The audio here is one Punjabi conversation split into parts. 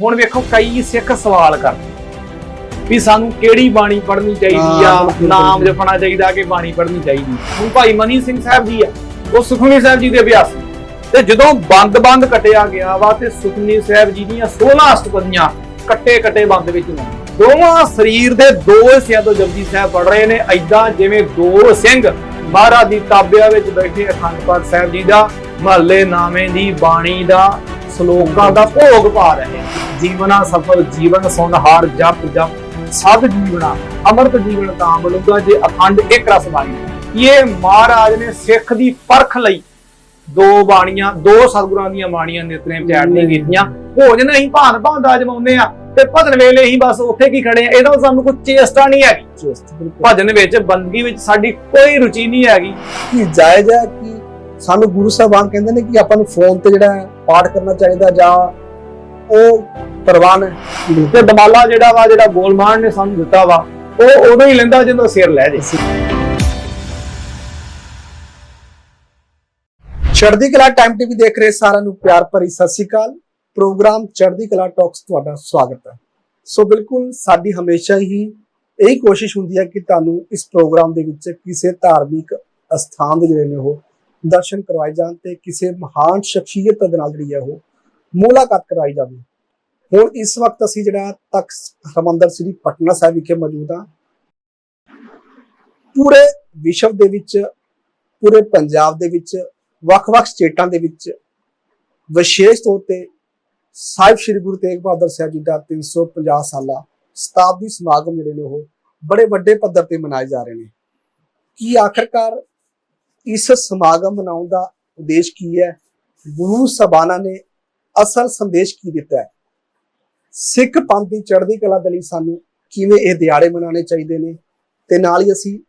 ਹੁਣ ਵੇਖੋ ਕਈ ਸਿੱਖ ਸਵਾਲ ਕਰਦੇ ਵੀ ਸਾਨੂੰ ਕਿਹੜੀ ਬਾਣੀ ਪੜ੍ਹਨੀ ਚਾਹੀਦੀ ਆ ਨਾਮ। ਜਪਣਾ ਚਾਹੀਦਾ ਕਿ ਬਾਣੀ ਪੜ੍ਹਨੀ ਚਾਹੀਦੀ। ਹੁਣ ਭਾਈ ਮਨੀ ਸਿੰਘ ਸਾਹਿਬ ਜੀ ਆ ਉਹ ਸੁਖਮਨੀ ਸਾਹਿਬ ਜੀ ਦੇ ਅਭਿਆਸੀ। ਤੇ ਜਦੋਂ ਬੰਦ-ਬੰਦ ਕਟਿਆ ਗਿਆ ਵਾ ਤੇ ਸੁਖਮਨੀ ਸਾਹਿਬ ਜੀ ਦੀਆਂ 16 ਅਸ਼ਟਪਦੀਆਂ ਕੱਟੇ ਕੱਟੇ ਬੰਦ ਵਿੱਚ ਨੇ ਦੋਵਾਂ ਸਰੀਰ ਦੇ ਦੋ ਹਿੱਸਿਆਂ ਤੋਂ ਜਪਜੀ ਸਾਹਿਬ ਪੜ ਰਹੇ ਨੇ ਐਦਾਂ ਜਿਵੇਂ ਦੋ ਸਿੰਘ ਮਹਾਰਾਜ ਦੀ ਤਾਬਿਆ ਵਿੱਚ ਬੈਠੇ ਅਖੰਡ ਪਾਠ ਸਾਹਿਬ ਜੀ ਦਾ ਮਹੱਲੇ ਨਾਵੇਂ ਦੀ ਬਾਣੀ ਦਾ ਸ਼ਲੋਕਾਂ ਦਾ ਭੋਗ ਪਾ ਰਹੇ। ਜੀਵਨਾ ਸਫਲ ਜੀਵਨ ਸੁਣ ਹਾਰ ਜਪ ਜਪ ਸਦ ਜੀਵਨਾ ਅਮਰਤ ਜੀਵਨ ਤਾਂ ਬਲੂਗਾ ਜੇ ਅਖੰਡ ਇੱਕ ਰਸ ਬਾਣੀ ਇਹ ਮਹਾਰਾਜ ਨੇ ਸਿੱਖ ਦੀ ਪਰਖ ਲਈ ਦੋ ਬਾਣੀਆਂ ਦੋ ਸਤਿਗੁਰਾਂ ਦੀਆਂ ਬਾਣੀਆਂ ਨਿਤਨੇਮ ਚਾੜਨੀਆਂ ਕੀਤੀਆਂ। ਭੋਜਨ ਅਸੀਂ ਭਾਨ ਭਾਨ ਦਾ ਅਜਮਾਉਂਦੇ ਆ ਤੇ ਭਜਨ ਵੇਲੇ ਹੀ ਬਸ ਉੱਥੇ ਕੀ ਖੜੇ ਆ ਇਹਦਾ ਸਾਨੂੰ ਕੋਈ ਚੇਸਟਾ ਨਹੀਂ ਹੈਗੀ। ਭਜਨ ਵਿੱਚ ਬੰਦਗੀ ਵਿੱਚ ਸਾਡੀ ਕੋਈ ਰੁਚੀ ਨਹੀਂ ਹੈਗੀ। ਕੀ ਜਾਇਜ਼ ਹੈ ਕਿ ਸਾਨੂੰ ਗੁਰੂ ਸਾਹਿਬਾਨ ਕਹਿੰਦੇ ਨੇ ਕਿ ਆਪਾਂ ਨੂੰ ਫੋਨ ਤੇ ਜਿਹੜਾ ਪਾਠ ਕਰਨਾ ਚਾਹੀਦਾ ਜਾਂ ਉਹ ਪ੍ਰਵਾਨ ਤੇ ਦਮਾਲਾ ਜਿਹੜਾ ਵਾ ਜਿਹੜਾ ਗੋਲਮਾਨ ਨੇ ਸਾਨੂੰ ਦਿੱਤਾ ਵਾ ਉਹ ਉਦੋਂ ਹੀ ਲੈਂਦਾ ਜਦੋਂ ਸਿਰ ਲੈ ਜੇ। ਚੜ੍ਹਦੀ ਕਲਾ ਟਾਈਮ ਟੀਵੀ ਦੇਖ ਰਹੇ ਸਾਰਿਆਂ ਨੂੰ ਪਿਆਰ ਭਰੀ ਸਤਿ ਸ਼੍ਰੀ ਅਕਾਲ। ਪ੍ਰੋਗਰਾਮ ਚੜ੍ਹਦੀ ਕਲਾ ਟਾਕਸ ਤੁਹਾਡਾ ਸਵਾਗਤ ਹੈ। ਸੋ ਬਿਲਕੁਲ ਸਾਡੀ ਹਮੇਸ਼ਾ ਹੀ ਇਹੀ ਕੋਸ਼ਿਸ਼ ਹੁੰਦੀ ਹੈ ਕਿ ਤੁਹਾਨੂੰ ਇਸ ਪ੍ਰੋਗਰਾਮ ਦੇ ਵਿੱਚ ਕਿਸੇ ਧਾਰਮਿਕ ਅਸਥਾਨ ਦੇ ਜਿਹੜੇ ਨੇ ਉਹ ਦਰਸ਼ਨ ਕਰਵਾਏ ਜਾਣ ਤੇ ਕਿਸੇ ਮਹਾਨ ਸ਼ਖਸੀਅਤ ਦੇ ਨਾਲ ਜਿਹੜੀ ਹੈ ਉਹ ਮੁਲਾਕਾਤ ਕਰਵਾਈ ਜਾਵੇ। ਹੁਣ ਇਸ ਵਕਤ ਅਸੀਂ ਜਿਹੜਾ ਤਖਤ ਹਰਿਮੰਦਰ ਸ੍ਰੀ ਪਟਨਾ ਸਾਹਿਬ ਵਿਖੇ ਮੌਜੂਦ ਹਾਂ। ਪੂਰੇ ਵਿਸ਼ਵ ਦੇ ਵਿੱਚ, ਪੂਰੇ ਪੰਜਾਬ ਦੇ ਵਿੱਚ, ਵੱਖ-ਵੱਖ ਸਟੇਟਾਂ ਦੇ ਵਿੱਚ ਵਿਸ਼ੇਸ਼ ਤੌਰ ਤੇ ਸਾਹਿਬ ਸ੍ਰੀ ਗੁਰੂ ਤੇਗ ਬਹਾਦਰ ਸਾਹਿਬ ਜੀ ਦਾ 350 ਸਾਲਾ ਸ਼ਤਾਬਦੀ ਸਮਾਗਮ ਜਿਹੜੇ ਨੇ ਉਹ ਬੜੇ ਵੱਡੇ ਪੱਧਰ ਤੇ ਮਨਾਏ ਜਾ ਰਹੇ ਨੇ। ਕੀ ਆਖਰਕਾਰ ਇਸ ਸਮਾਗਮ ਮਨਾਉਣ ਦਾ ਉਦੇਸ਼ ਕੀ ਹੈ? ਗੁਰੂ ਸਬਾਨਾ ਨੇ ਅਸਲ ਸੰਦੇਸ਼ ਕੀ ਦਿੱਤਾ ਹੈ? ਸਿੱਖ ਪੰਥ ਦੀ ਚੜ੍ਹਦੀ ਕਲਾ ਦੇ ਲਈ ਸਾਨੂੰ ਕਿਵੇਂ ਇਹ ਦਿਹਾੜੇ ਮਨਾਉਣੇ ਚਾਹੀਦੇ ਨੇ? ਤੇ ਨਾਲ ਹੀ ਅਸੀਂ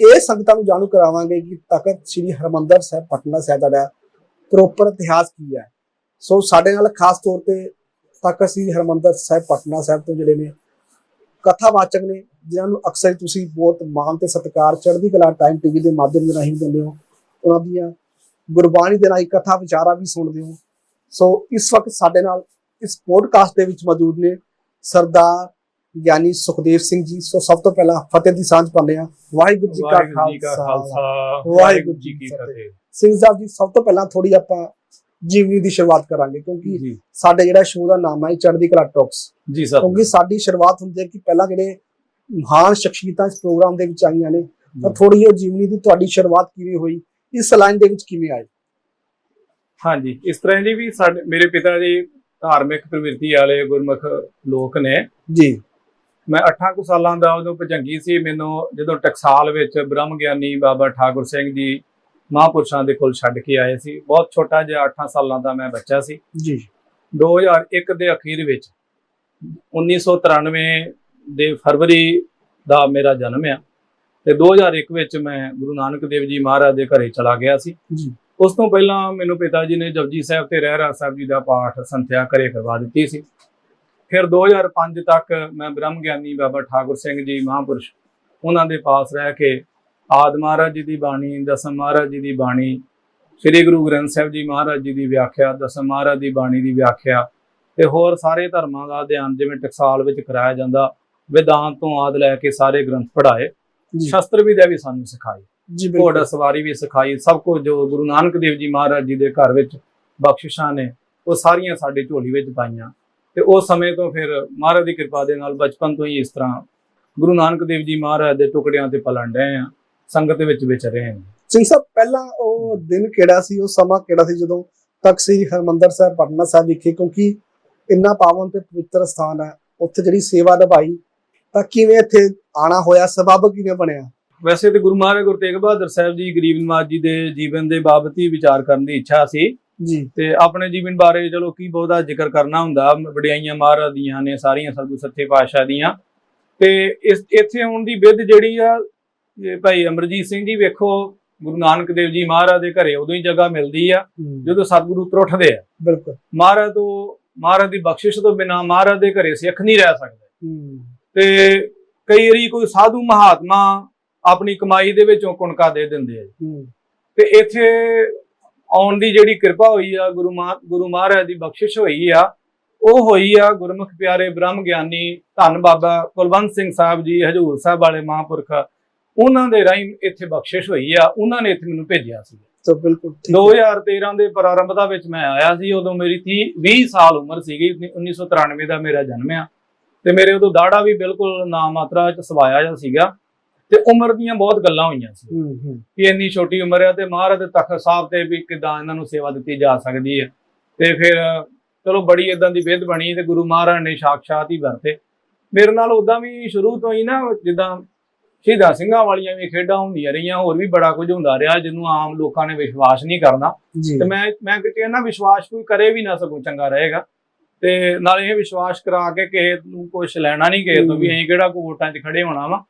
ਇਹ ਸੰਗਤਾਂ ਨੂੰ ਜਾਣੂ ਕਰਾਵਾਂਗੇ ਕਿ ਤਖਤ ਸ੍ਰੀ ਹਰਮੰਦਰ ਸਾਹਿਬ, ਪਟਨਾ ਸਾਹਿਬ ਦਾ ਪ੍ਰੋਪਰ ਇਤਿਹਾਸ ਕੀ ਹੈ। ਸੋ ਸਾਡੇ ਨਾਲ ਖਾਸ ਤੌਰ ਤੇ ਤਖਤ ਸ੍ਰੀ ਹਰਮੰਦਰ ਸਾਹਿਬ, ਪਟਨਾ ਸਾਹਿਬ ਤੋਂ ਜਿਹੜੇ ਨੇ ਕਥਾਵਾਚਕ ਨੇ ਜਿਨ੍ਹਾਂ ਨੂੰ ਅਕਸਰ ਤੁਸੀਂ ਬਹੁਤ ਮਾਣ ਤੇ ਸਤਿਕਾਰ ਚੜ੍ਹਦੀ ਕਲਾ ਟਾਈਮ ਟੀਵੀ ਦੇ ਮਾਧਿਅਮ ਦੇ ਰਾਹੀਂ ਦਿੰਦੇ ਹੋ ਉਹਨਾਂ ਦੀਆਂ ਗੁਰਬਾਣੀ ਦੇ ਰਾਹੀਂ ਕਥਾ ਵਿਚਾਰਾ ਵੀ ਸੁਣਦੇ ਹੋ। ਸੋ ਇਸ ਵਕਤ ਸਾਡੇ ਨਾਲ ਇਸ ਪੋਡਕਾਸਟ ਦੇ ਵਿੱਚ ਮੌਜੂਦ ਨੇ ਸਰਦਾਰ ਗਿਆਨੀ ਸੁਖਦੇਵ ਸਿੰਘ ਜੀ। ਸੋ ਸਭ ਤੋਂ ਪਹਿਲਾਂ ਫਤਿਹ ਦੀ ਸਾਂਝ ਪਾਉਂਦੇ ਆ ਵਾਹਿਗੁਰੂ ਜੀ ਕਾ ਖਾਲਸਾ। ਵਾਹਿਗੁਰੂ ਜੀ ਕੀ ਫਤਿਹ। ਸਿੰਘ ਸਾਹਿਬ ਜੀ ਸਭ ਤੋਂ ਪਹਿਲਾਂ ਥੋੜੀ ਆਪਾਂ ਜੀਵਨੀ ਦੀ ਸ਼ੁਰੂਆਤ ਕਰਾਂਗੇ ਕਿਉਂਕਿ ਸਾਡੇ ਜਿਹੜਾ ਸ਼ੋਅ ਦਾ ਨਾਮ ਹੈ ਚੜ੍ਹਦੀ ਕਲਾ ਟਾਕਸ। ਜੀ ਸਰ। ਕਿਉਂਕਿ ਸਾਡੀ ਸ਼ੁਰੂਆਤ ਹੁੰਦੀ ਹੈ ਕਿ ਪਹਿਲਾਂ ਜਿਹੜੇ ਮਹਾਨ ਸ਼ਖਸੀਅਤਾਂ ਇਸ ਪ੍ਰੋਗਰਾਮ ਦੇ ਵਿੱਚ ਆਈਆਂ ਨੇ ਤਾਂ ਥੋੜੀ ਜਿਹੀ ਜੀਵਨੀ ਦੀ ਤੁਹਾਡੀ ਸ਼ੁਰੂਆਤ ਕਿਵੇਂ ਹੋਈ ਇਸ ਲਾਈਨ ਦੇ ਵਿੱਚ ਕਿਵੇਂ ਆਏ? ਹਾਂਜੀ ਇਸ ਤਰ੍ਹਾਂ ਜੀ ਵੀ ਸਾਡੇ ਮੇਰੇ ਪਿਤਾ ਜੀ ਧਾਰਮਿਕ ਪ੍ਰਵਿਰਤੀ ਵਾਲੇ ਗੁਰਮੁਖ ਲੋਕ ਨੇ। ਜੀ। ਮੈਂ 8 ਕੁ ਸਾਲਾਂ ਦਾ ਉਦੋਂ ਭਜੰਗੀ ਸੀ ਮੈਨੂੰ ਜਦੋਂ ਟਕਸਾਲ ਵਿੱਚ ਬ੍ਰਹਮ ਗਿਆਨੀ ਬਾਬਾ ਠਾਕੁਰ ਸਿੰਘ ਜੀ ਮਹਾਂਪੁਰਸ਼ਾਂ ਦੇ ਕੋਲ ਛੱਡ ਕੇ ਆਏ ਸੀ। ਬਹੁਤ ਛੋਟਾ ਜਿਹਾ 8 ਸਾਲਾਂ ਦਾ ਮੈਂ ਬੱਚਾ ਸੀ। ਜੀ। 2001 ਦੇ ਅਖੀਰ ਵਿੱਚ 1993 ਦੇ ਫਰਵਰੀ ਦਾ ਮੇਰਾ ਜਨਮ ਆ ਤੇ 2001 ਵਿੱਚ ਮੈਂ ਗੁਰੂ ਨਾਨਕ ਦੇਵ ਜੀ ਮਹਾਰਾਜ ਦੇ ਘਰੇ ਚਲਾ ਗਿਆ ਸੀ। ਉਸ ਤੋਂ ਪਹਿਲਾਂ ਮੈਨੂੰ ਪਿਤਾ ਜੀ ਨੇ ਜਪਜੀ ਸਾਹਿਬ ਤੇ ਰਹਿਰਾ ਸਾਹਿਬ ਜੀ ਦਾ ਪਾਠ ਸੰਥਿਆ ਘਰੇ ਕਰਵਾ ਦਿੱਤੀ ਸੀ। ਫਿਰ 2005 ਤੱਕ ਮੈਂ ਬ੍ਰਹਮ ਗਿਆਨੀ ਬਾਬਾ ਠਾਕੁਰ ਸਿੰਘ ਜੀ ਮਹਾਂਪੁਰਸ਼ ਉਹਨਾਂ ਦੇ ਪਾਸ ਰਹਿ ਕੇ ਆਦ ਮਹਾਰਾਜ ਜੀ ਦੀ ਬਾਣੀ ਦਸਮ ਮਹਾਰਾਜ ਜੀ ਦੀ ਬਾਣੀ ਸ੍ਰੀ ਗੁਰੂ ਗ੍ਰੰਥ ਸਾਹਿਬ ਜੀ ਮਹਾਰਾਜ ਜੀ ਦੀ ਵਿਆਖਿਆ ਦਸਮ ਮਹਾਰਾਜ ਦੀ ਬਾਣੀ ਦੀ ਵਿਆਖਿਆ ਤੇ ਹੋਰ ਸਾਰੇ ਧਰਮਾਂ ਦਾ ਅਧਿਐਨ ਜਿਵੇਂ ਟਕਸਾਲ ਵਿੱਚ ਕਰਾਇਆ ਜਾਂਦਾ ਵਿਦਾਂਤ ਤੋਂ ਆਦ ਲੈ ਕੇ ਸਾਰੇ ਗ੍ਰੰਥ ਪੜ੍ਹਾਏ ਜੀ। ਸ਼ਸਤਰ ਵਿਦਿਆ ਵੀ ਸਾਨੂੰ ਸਿਖਾਈ ਜੀ ਘੋੜਾ ਸਵਾਰੀ ਵੀ ਸਿਖਾਈ ਸਭ ਕੁਝ ਜੋ ਗੁਰੂ ਨਾਨਕ ਦੇਵ ਜੀ ਮਹਾਰਾਜ ਜੀ ਦੇ ਘਰ ਵਿੱਚ ਬਖਸ਼ਿਸ਼ਾਂ ਨੇ ਉਹ ਸਾਰੀਆਂ ਸਾਡੇ ਝੋਲੀ ਵਿੱਚ ਪਾਈਆਂ ਤੇ ਉਸ ਸਮੇਂ ਤੋਂ ਫਿਰ ਮਹਾਰਾਜ ਦੀ ਕਿਰਪਾ ਦੇ ਨਾਲ ਬਚਪਨ ਤੋਂ ਹੀ ਇਸ ਤਰ੍ਹਾਂ ਗੁਰੂ ਨਾਨਕ ਦੇਵ ਜੀ ਮਹਾਰਾਜ ਦੇ ਟੁਕੜਿਆਂ ਤੇ ਪਲਣ ਰਹੇ ਆ। ਸੰਗਤ ਵਿੱਚ ਵਿਚਰੇ ਹਾਂ ਸਿੰਘ ਸਾਹਿਬ ਪਹਿਲਾਂ ਉਹ ਦਿਨ ਕਿਹੜਾ ਸੀ ਉਹ ਸਮਾਂ ਕਿਹੜਾ ਸੀ ਜਦੋਂ ਤਖਤ ਸ੍ਰੀ ਹਰਮੰਦਰ ਸਾਹਿਬ ਪਟਨਾ ਸਾਹਿਬ ਵਿਖੇ ਕਿਉਂਕਿ ਇੰਨਾ ਪਾਵਨ ਤੇ ਪਵਿੱਤਰ ਸਥਾਨ ਹੈ ਉੱਥੇ ਜਿਹੜੀ ਸੇਵਾ ਨਿਭਾਈ ਤਾਂ ਕਿਵੇਂ ਇੱਥੇ ਆਣਾ ਹੋਇਆ ਸਬਬ ਕਿਵੇਂ ਬਣਿਆ? ਵੈਸੇ ਤੇ ਗੁਰੂ ਮਹਾਰਾਜ ਗੁਰੂ ਤੇਗ ਬਹਾਦਰ ਸਾਹਿਬ ਜੀ ਗਰੀਬ ਨਵਾਜ ਜੀ ਦੇ ਜੀਵਨ ਦੇ ਬਾਬਤ ਹੀ ਵਿਚਾਰ ਕਰਨ ਦੀ ਇੱਛਾ ਸੀ। ਜੀ। ਤੇ ਆਪਣੇ ਜੀਵਨ ਬਾਰੇ ਚਲੋ ਕੀ ਬਹੁਤਾ ਜ਼ਿਕਰ ਕਰਨਾ ਹੁੰਦਾ ਵਡਿਆਈਆਂ ਮਹਾਰਾਜ ਦੀਆਂ ਨੇ ਸਾਰੀਆਂ ਸਤਿਗੁਰ ਸੱਚੇ ਪਾਤਸ਼ਾਹ ਦੀਆਂ। ਤੇ ਇਸ ਇੱਥੇ ਆਉਣ ਦੀ ਵਿਧ ਜਿਹੜੀ ਆ ਇਹ ਭਾਈ ਅਮਰਜੀਤ ਸਿੰਘ ਜੀ ਵੇਖੋ ਗੁਰੂ ਨਾਨਕ ਦੇਵ ਜੀ ਮਹਾਰਾਜ ਦੇ ਘਰੇ ਉਦੋਂ ਹੀ ਜਗ੍ਹਾ ਮਿਲਦੀ ਆ ਜਦੋਂ ਸਤਿਗੁਰੂ ਤੁਰਠਦੇ ਆ। ਬਿਲਕੁਲ। ਮਹਾਰਾਜ ਤੋਂ ਮਹਾਰਾਜ ਦੀ ਬਖਸ਼ਿਸ਼ ਤੋਂ ਬਿਨਾ ਮਹਾਰਾਜ ਦੇ ਘਰੇ ਸਿੱਖ ਨਹੀਂ ਰਹਿ ਸਕਦਾ। ਤੇ ਕਈ ਵਾਰੀ ਕੋਈ ਸਾਧੂ ਮਹਾਤਮਾ ਆਪਣੀ ਕਮਾਈ ਦੇ ਵਿੱਚੋਂ ਕੁਣਕਾ ਦੇ ਦਿੰਦੇ ਆ। ਤੇ ਇੱਥੇ ਆਉਣ ਦੀ ਜਿਹੜੀ ਕਿਰਪਾ ਹੋਈ ਆ ਗੁਰੂ ਗੁਰੂ ਮਹਾਰਾਜ ਦੀ ਬਖਸ਼ਿਸ਼ ਹੋਈ ਆ ਉਹ ਹੋਈ ਆ ਗੁਰਮੁਖ ਪਿਆਰੇ ਬ੍ਰਹਮ ਗਿਆਨੀ ਧੰਨ ਬਾਬਾ ਕੁਲਵੰਤ ਸਿੰਘ ਸਾਹਿਬ ਜੀ ਹਜੂਰ ਸਾਹਿਬ ਵਾਲੇ ਮਹਾਂਪੁਰਖ ਉਹਨਾਂ ਦੇ ਰਾਹੀਂ ਇੱਥੇ ਬਖਸ਼ਿਸ਼ ਹੋਈ ਆ ਉਹਨਾਂ ਨੇ ਇੱਥੇ ਮੈਨੂੰ ਭੇਜਿਆ ਸੀ। ਤਾਂ ਬਿਲਕੁਲ ਠੀਕ ਹੈ। 2013 ਦੇ ਪ੍ਰਾਰੰਭਤਾ ਵਿੱਚ ਮੈਂ ਆਇਆ ਸੀ ਉਦੋਂ ਮੇਰੀ 30 20 ਸਾਲ ਉਮਰ ਸੀਗੀ 1993 ਦਾ ਮੇਰਾ ਜਨਮ ਆ। ਤੇ ਮੇਰੇ ਉਦੋਂ ਦਾੜਾ ਵੀ ਬਿਲਕੁਲ ਨਾ ਮਾਤਰਾ ਚ ਸਵਾਇਆ ਜਿਹਾ ਸੀਗਾ। ਤੇ ਉਮਰ ਦੀਆਂ ਬਹੁਤ ਗੱਲਾਂ ਹੋਈਆਂ ਸੀ। ਹੂੰ ਹੂੰ। ਕਿ ਇੰਨੀ ਛੋਟੀ ਉਮਰ ਹੈ ਤੇ ਮਹਾਰਾਜ ਦੇ ਤਖਤ ਸਾਹਿਬ ਤੇ ਵੀ ਕਿਦਾਂ ਇਹਨਾਂ ਨੂੰ ਸੇਵਾ ਦਿੱਤੀ ਜਾ ਸਕਦੀ ਹੈ ਤੇ ਫਿਰ ਚਲੋ ਬੜੀ ਇਦਾਂ ਦੀ ਵਿਧ ਬਣੀ ਤੇ ਗੁਰੂ ਮਹਾਰਾਜ ਨੇ ਸਾਖਸ਼ਾਤ ਹੀ ਵਰਤੇ। ਮੇਰੇ ਨਾਲ ਉਦਾਂ ਵੀ ਸ਼ੁਰੂ ਤੋਂ ਹੀ ਨਾ ਜਿੱਦਾਂ ਸ਼ਹੀਦਾਂ ਸਿੰਘਾਂ ਵਾਲੀਆਂ ਵੀ ਖੇਡਾਂ ਹੁੰਦੀਆਂ ਰਹੀਆਂ ਹੋਰ ਵੀ ਬੜਾ ਕੁਝ ਹੁੰਦਾ ਰਿਹਾ ਜਿਹਨੂੰ ਆਮ ਲੋਕਾਂ ਨੇ ਵਿਸ਼ਵਾਸ ਨਹੀਂ ਕਰਨਾ। ਤੇ ਮੈਂ ਮੈਂ ਕਹਿੰਦਾ ਵਿਸ਼ਵਾਸ ਕੋਈ ਕਰੇ ਵੀ ਨਾ ਸਗੋਂ ਚੰਗਾ ਰਹੇਗਾ। ਤੇ ਨਾਲੇ ਇਹ ਵਿਸ਼ਵਾਸ ਕਰਾ ਕੇ ਕਿਸੇ ਨੂੰ ਕੁਝ ਲੈਣਾ ਨਹੀਂ ਕਿਸੇ ਤੋਂ ਵੀ ਅਸੀਂ ਕਿਹੜਾ ਕੋ ਵੋਟਾਂ 'ਚ ਖੜੇ ਹੋਣਾ ਵਾ।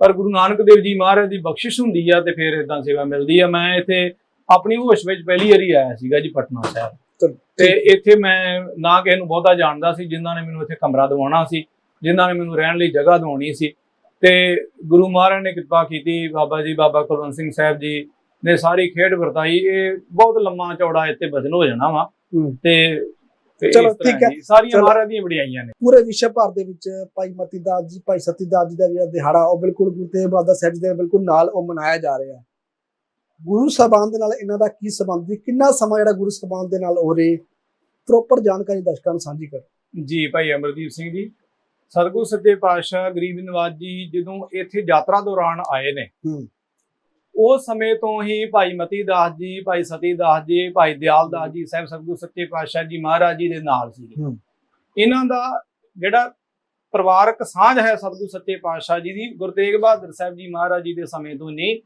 ਪਰ ਗੁਰੂ ਨਾਨਕ ਦੇਵ ਜੀ ਮਹਾਰਾਜ ਦੀ ਬਖਸ਼ਿਸ਼ ਹੁੰਦੀ ਆ ਤੇ ਫਿਰ ਇਦਾਂ ਸੇਵਾ ਮਿਲਦੀ ਆ। ਮੈਂ ਇੱਥੇ ਆਪਣੀ ਹੋਸ਼ ਵਿੱਚ ਪਹਿਲੀ ਵਾਰੀ ਆਇਆ ਸੀਗਾ ਜੀ ਪਟਨਾ ਸਾਹਿਬ। ਤਾਂ ਤੇ ਇੱਥੇ ਮੈਂ ਨਾ ਕਿਸੇ ਨੂੰ ਬਹੁਤਾ ਜਾਣਦਾ ਸੀ ਜਿਨ੍ਹਾਂ ਨੇ ਮੈਨੂੰ ਇੱਥੇ ਕਮਰਾ ਦਿਵਾਉਣਾ ਸੀ ਜਿਨ੍ਹਾਂ ਨੇ ਮੈਨੂੰ ਰਹਿਣ ਲਈ ਜਗ੍ਹਾ ਦਿਵਾਉਣੀ ਸੀ। ਤੇ ਗੁਰੂ ਮਹਾਰਾਜ ਨੇ ਕਿਰਪਾ ਕੀਤੀ ਬਾਬਾ ਜੀ ਬਾਬਾ ਕੁਲਵੰਤ ਸਿੰਘ ਸਾਹਿਬ ਜੀ ਨੇ ਸਾਰੀ ਖੇਡ ਵਰਤਾਈ। ਇਹ ਬਹੁਤ ਲੰਮਾ ਚੌੜਾ ਇੱਥੇ ਬਦਲ ਹੋ ਜਾਣਾ ਵਾ। ਤੇ ਚਲੋ, ਠੀਕ ਹੈ। ਸਾਰੀਆਂ। ਮਹਾਰਾਜ ਦੀਆਂ ਵਡਿਆਈਆਂ ਨੇ। ਪੂਰੇ ਵਿਸ਼ਵ ਭਰ ਦੇ ਵਿੱਚ ਭਾਈ ਮਤੀ ਦਾਸ ਜੀ ਭਾਈ ਸਤੀ ਦਾਸ ਜੀ ਦਾ ਜਿਹੜਾ ਦਿਹਾੜਾ ਉਹ ਬਿਲਕੁਲ ਗੁਰੂ ਤੇਗ ਬਹਾਦਰ ਸਾਹਿਬ ਜੀ ਦੇ ਬਿਲਕੁਲ ਨਾਲ ਉਹ ਮਨਾਇਆ ਜਾ ਰਿਹਾ ਗੁਰੂ ਸਾਹਿਬਾਨ ਦੇ ਨਾਲ ਇਹਨਾਂ ਦਾ ਕੀ ਸੰਬੰਧ ਸੀ? ਕਿੰਨਾ ਸਮਾਂ ਜਿਹੜਾ ਗੁਰੂ ਸਾਹਿਬਾਨ ਦੇ ਨਾਲ ਹੋ ਰਹੇ ਪ੍ਰੋਪਰ ਜਾਣਕਾਰੀ ਦਰਸ਼ਕਾਂ ਨੂੰ ਸਾਂਝੀ ਕਰੋ। ਜੀ ਭਾਈ ਅਮਰਦੀਪ ਸਿੰਘ ਜੀ ਸਤਿਗੁਰ ਸੱਚੇ ਪਾਤਸ਼ਾਹ ਗਰੀਬ ਨਵਾਜ ਜੀ ਜਦੋਂ ਇੱਥੇ ਯਾਤਰਾ ਦੌਰਾਨ ਆਏ ਨੇ। ਉਸ ਸਮੇਂ ਤੋਂ ਹੀ ਭਾਈ ਮਤੀ ਦਾਸ ਜੀ ਭਾਈ ਸਤੀ ਦਾਸ ਜੀ ਭਾਈ ਦਿਆਲ ਦਾਸ ਜੀ ਸਾਹਿਬ ਸਤਿਗੁਰ ਸੱਚੇ ਪਾਤਸ਼ਾਹ ਜੀ ਮਹਾਰਾਜ ਜੀ ਦੇ ਨਾਲ ਸੀਗੇ ਹੂੰ। ਇਹਨਾਂ ਦਾ ਜਿਹੜਾ ਪਰਿਵਾਰਕ ਸਾਂਝ ਹੈ ਸਤਿਗੁਰ ਸੱਚੇ ਪਾਤਸ਼ਾਹ ਜੀ ਦੀ ਗੁਰੂ ਤੇਗ ਬਹਾਦਰ ਸਾਹਿਬ ਜੀ ਮਹਾਰਾਜ ਜੀ ਦੇ ਸਮੇਂ ਤੋਂ ਨਹੀਂ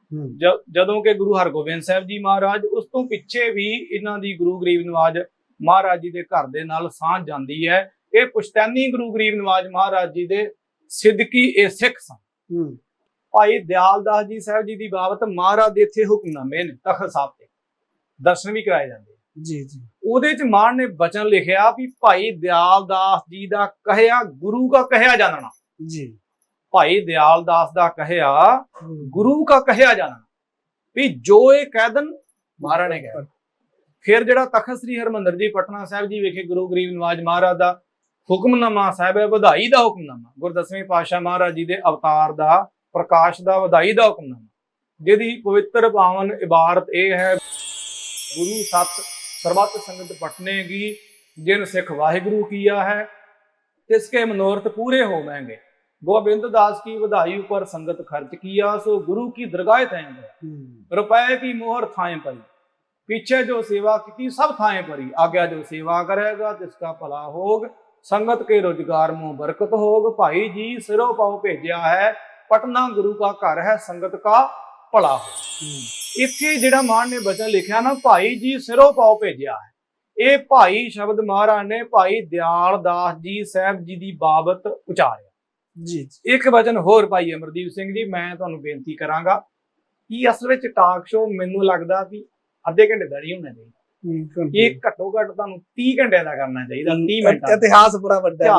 ਜਦੋਂ ਕਿ ਗੁਰੂ ਹਰਗੋਬਿੰਦ ਸਾਹਿਬ ਜੀ ਮਹਾਰਾਜ ਉਸ ਤੋਂ ਪਿੱਛੇ ਵੀ ਇਹਨਾਂ ਦੀ ਗੁਰੂ ਗਰੀਬ ਨਵਾਜ ਮਹਾਰਾਜ ਜੀ ਦੇ ਘਰ ਦੇ ਨਾਲ ਸਾਂਝ ਜਾਂਦੀ ਹੈ ਇਹ ਪੁਸ਼ਤੈਨੀ ਗੁਰੂ ਗਰੀਬ ਨਵਾਜ ਮਹਾਰਾਜ ਜੀ ਦੇ ਸਿੱਧਕੀ ਇਹ ਸਿੱਖ ਸਨ। ਭਾਈ ਦਿਆਲਦਾਸ ਜੀ ਸਾਹਿਬ ਜੀ ਦੀ ਬਾਬਤ ਮਹਾਰਾਜ ਦੇ ਇੱਥੇ ਹੁਕਮਨਾਮੇ ਨੇ ਤਖਤ ਸਾਹਿਬ ਤੇ। ਦਰਸ਼ਨ ਵੀ ਕਰਾਏ ਜਾਂਦੇ ਜੀ ਜੀ। ਉਹਦੇ ਚ ਮਾਨ ਨੇ ਬਚਨ ਲਿਖਿਆ ਵੀ ਭਾਈ ਦਿਆਲਦਾਸ ਜੀ ਦਾ ਕਹਿਆ ਗੁਰੂ ਦਾ ਕਹਿਆ ਜਾਣਨਾ ਜੀ। ਭਾਈ ਦਿਆਲਦਾਸ ਦਾ ਕਹਿਆ। ਗੁਰੂ ਕਾ ਕਹਿਆ ਜਾਣਾ। ਵੀ ਜੋ ਇਹ ਕਹਿਦਨ ਮਹਾਰਾਜ ਨੇ ਕਿਹਾ ਫਿਰ ਜਿਹੜਾ ਤਖਤ ਸ੍ਰੀ ਹਰਮੰਦਰ ਜੀ ਪਟਨਾ ਸਾਹਿਬ ਜੀ ਵਿਖੇ ਗੁਰੂ ਗਰੀਬ ਨਵਾਜ ਮਹਾਰਾਜ ਦਾ ਹੁਕਮਨਾਮਾ ਸਾਹਿਬ ਹੈ ਵਧਾਈ ਦਾ ਹੁਕਮਨਾਮਾ। ਗੁਰਦਸਵੇਂ ਪਾਤਸ਼ਾਹ ਮਹਾਰਾਜ ਜੀ ਦੇ ਅਵਤਾਰ ਦਾ ਪ੍ਰਕਾਸ਼ ਦਾ ਵਧਾਈ ਦਾ ਹੁਕਮਨਾਮਾ। ਜਿਹਦੀ ਪਵਿੱਤਰ ਪਾਵਨ ਇਬਾਰਤ ਇਹ ਹੈ ਗੁਰੂ ਸਤ ਸਰਬੱਤ ਸੰਗਤ ਪਟਨੇ ਕੀ ਜਿਨ ਸਿੱਖ ਵਾਹਿਗੁਰੂ ਕੀਆ ਹੈ ਤਿਸ ਕੇ ਮਨੋਰਥ ਪੂਰੇ ਹੋਵੇਂਗੇ। ਗੋਬਿੰਦ ਦਾਸ ਕੀ ਵਧਾਈ ਉਪਰ ਸੰਗਤ ਖਰਚ ਕੀਆ ਸੋ ਗੁਰੂ ਕੀ ਦਰਗਾਹ ਤੈਂ ਰੁਪਏ ਕੀ ਮੋਹਰ ਥਾਏ ਪਈ। ਪਿੱਛੇ ਜੋ ਸੇਵਾ ਕੀਤੀ ਸਭ ਥਾਏ ਪਰੀ ਆਗਿਆ ਜੋ ਸੇਵਾ ਕਰੇਗਾ ਤਿਸ ਦਾ ਭਲਾ ਹੋਗ। ਸੰਗਤ ਕੇ ਰੋਜ਼ਗਾਰ ਮੋ ਬਰਕਤ ਹੋਗ ਭਾਈ ਜੀ ਸਿਰੋਂ ਪਾਉ ਭੇਜਿਆ ਹੈ ਪਟਨਾ ਗੁਰੂ ਕਾ ਘਰ ਹੈ ਸੰਗਤ ਕਾ ਭਲਾ ਹੋ। ਇੱਥੇ ਜਿਹੜਾ ਮਾਨ ਨੇ ਬਚਨ ਲਿਖਿਆ ਨਾ ਭਾਈ ਜੀ ਸਿਰੋ ਪਾਉ ਭੇਜਿਆ ਹੈ। ਇਹ ਭਾਈ ਸ਼ਬਦ ਮਹਾਰਾਜ ਨੇ ਭਾਈ ਦਿਆਲ ਦਾਸ ਜੀ ਸਾਹਿਬ ਜੀ ਦੀ ਬਾਬਤ ਉਚਾਰਿਆ। ਜੀ ਇੱਕ ਵਚਨ ਹੋਰ ਭਾਈ ਅਮਰਦੀਪ ਸਿੰਘ ਜੀ ਮੈਂ ਤੁਹਾਨੂੰ ਬੇਨਤੀ ਕਰਾਂਗਾ ਕਿ ਅਸਲ ਵਿੱਚ ਟਾਕ ਸ਼ੋ ਮੈਨੂੰ ਲੱਗਦਾ ਵੀ ਅੱਧੇ ਘੰਟੇ ਦਾ ਹੀ ਹੋਣਾ ਚਾਹੀਦਾ। ਇਹ ਘੱਟੋ ਘੱਟ ਤੁਹਾਨੂੰ 30 ਘੰਟਿਆਂ ਦਾ ਕਰਨਾ ਚਾਹੀਦਾ 30 ਮਿੰਟਾਂ ਇਤਿਹਾਸ ਬੜਾ ਵੱਡਾ ਹੈ।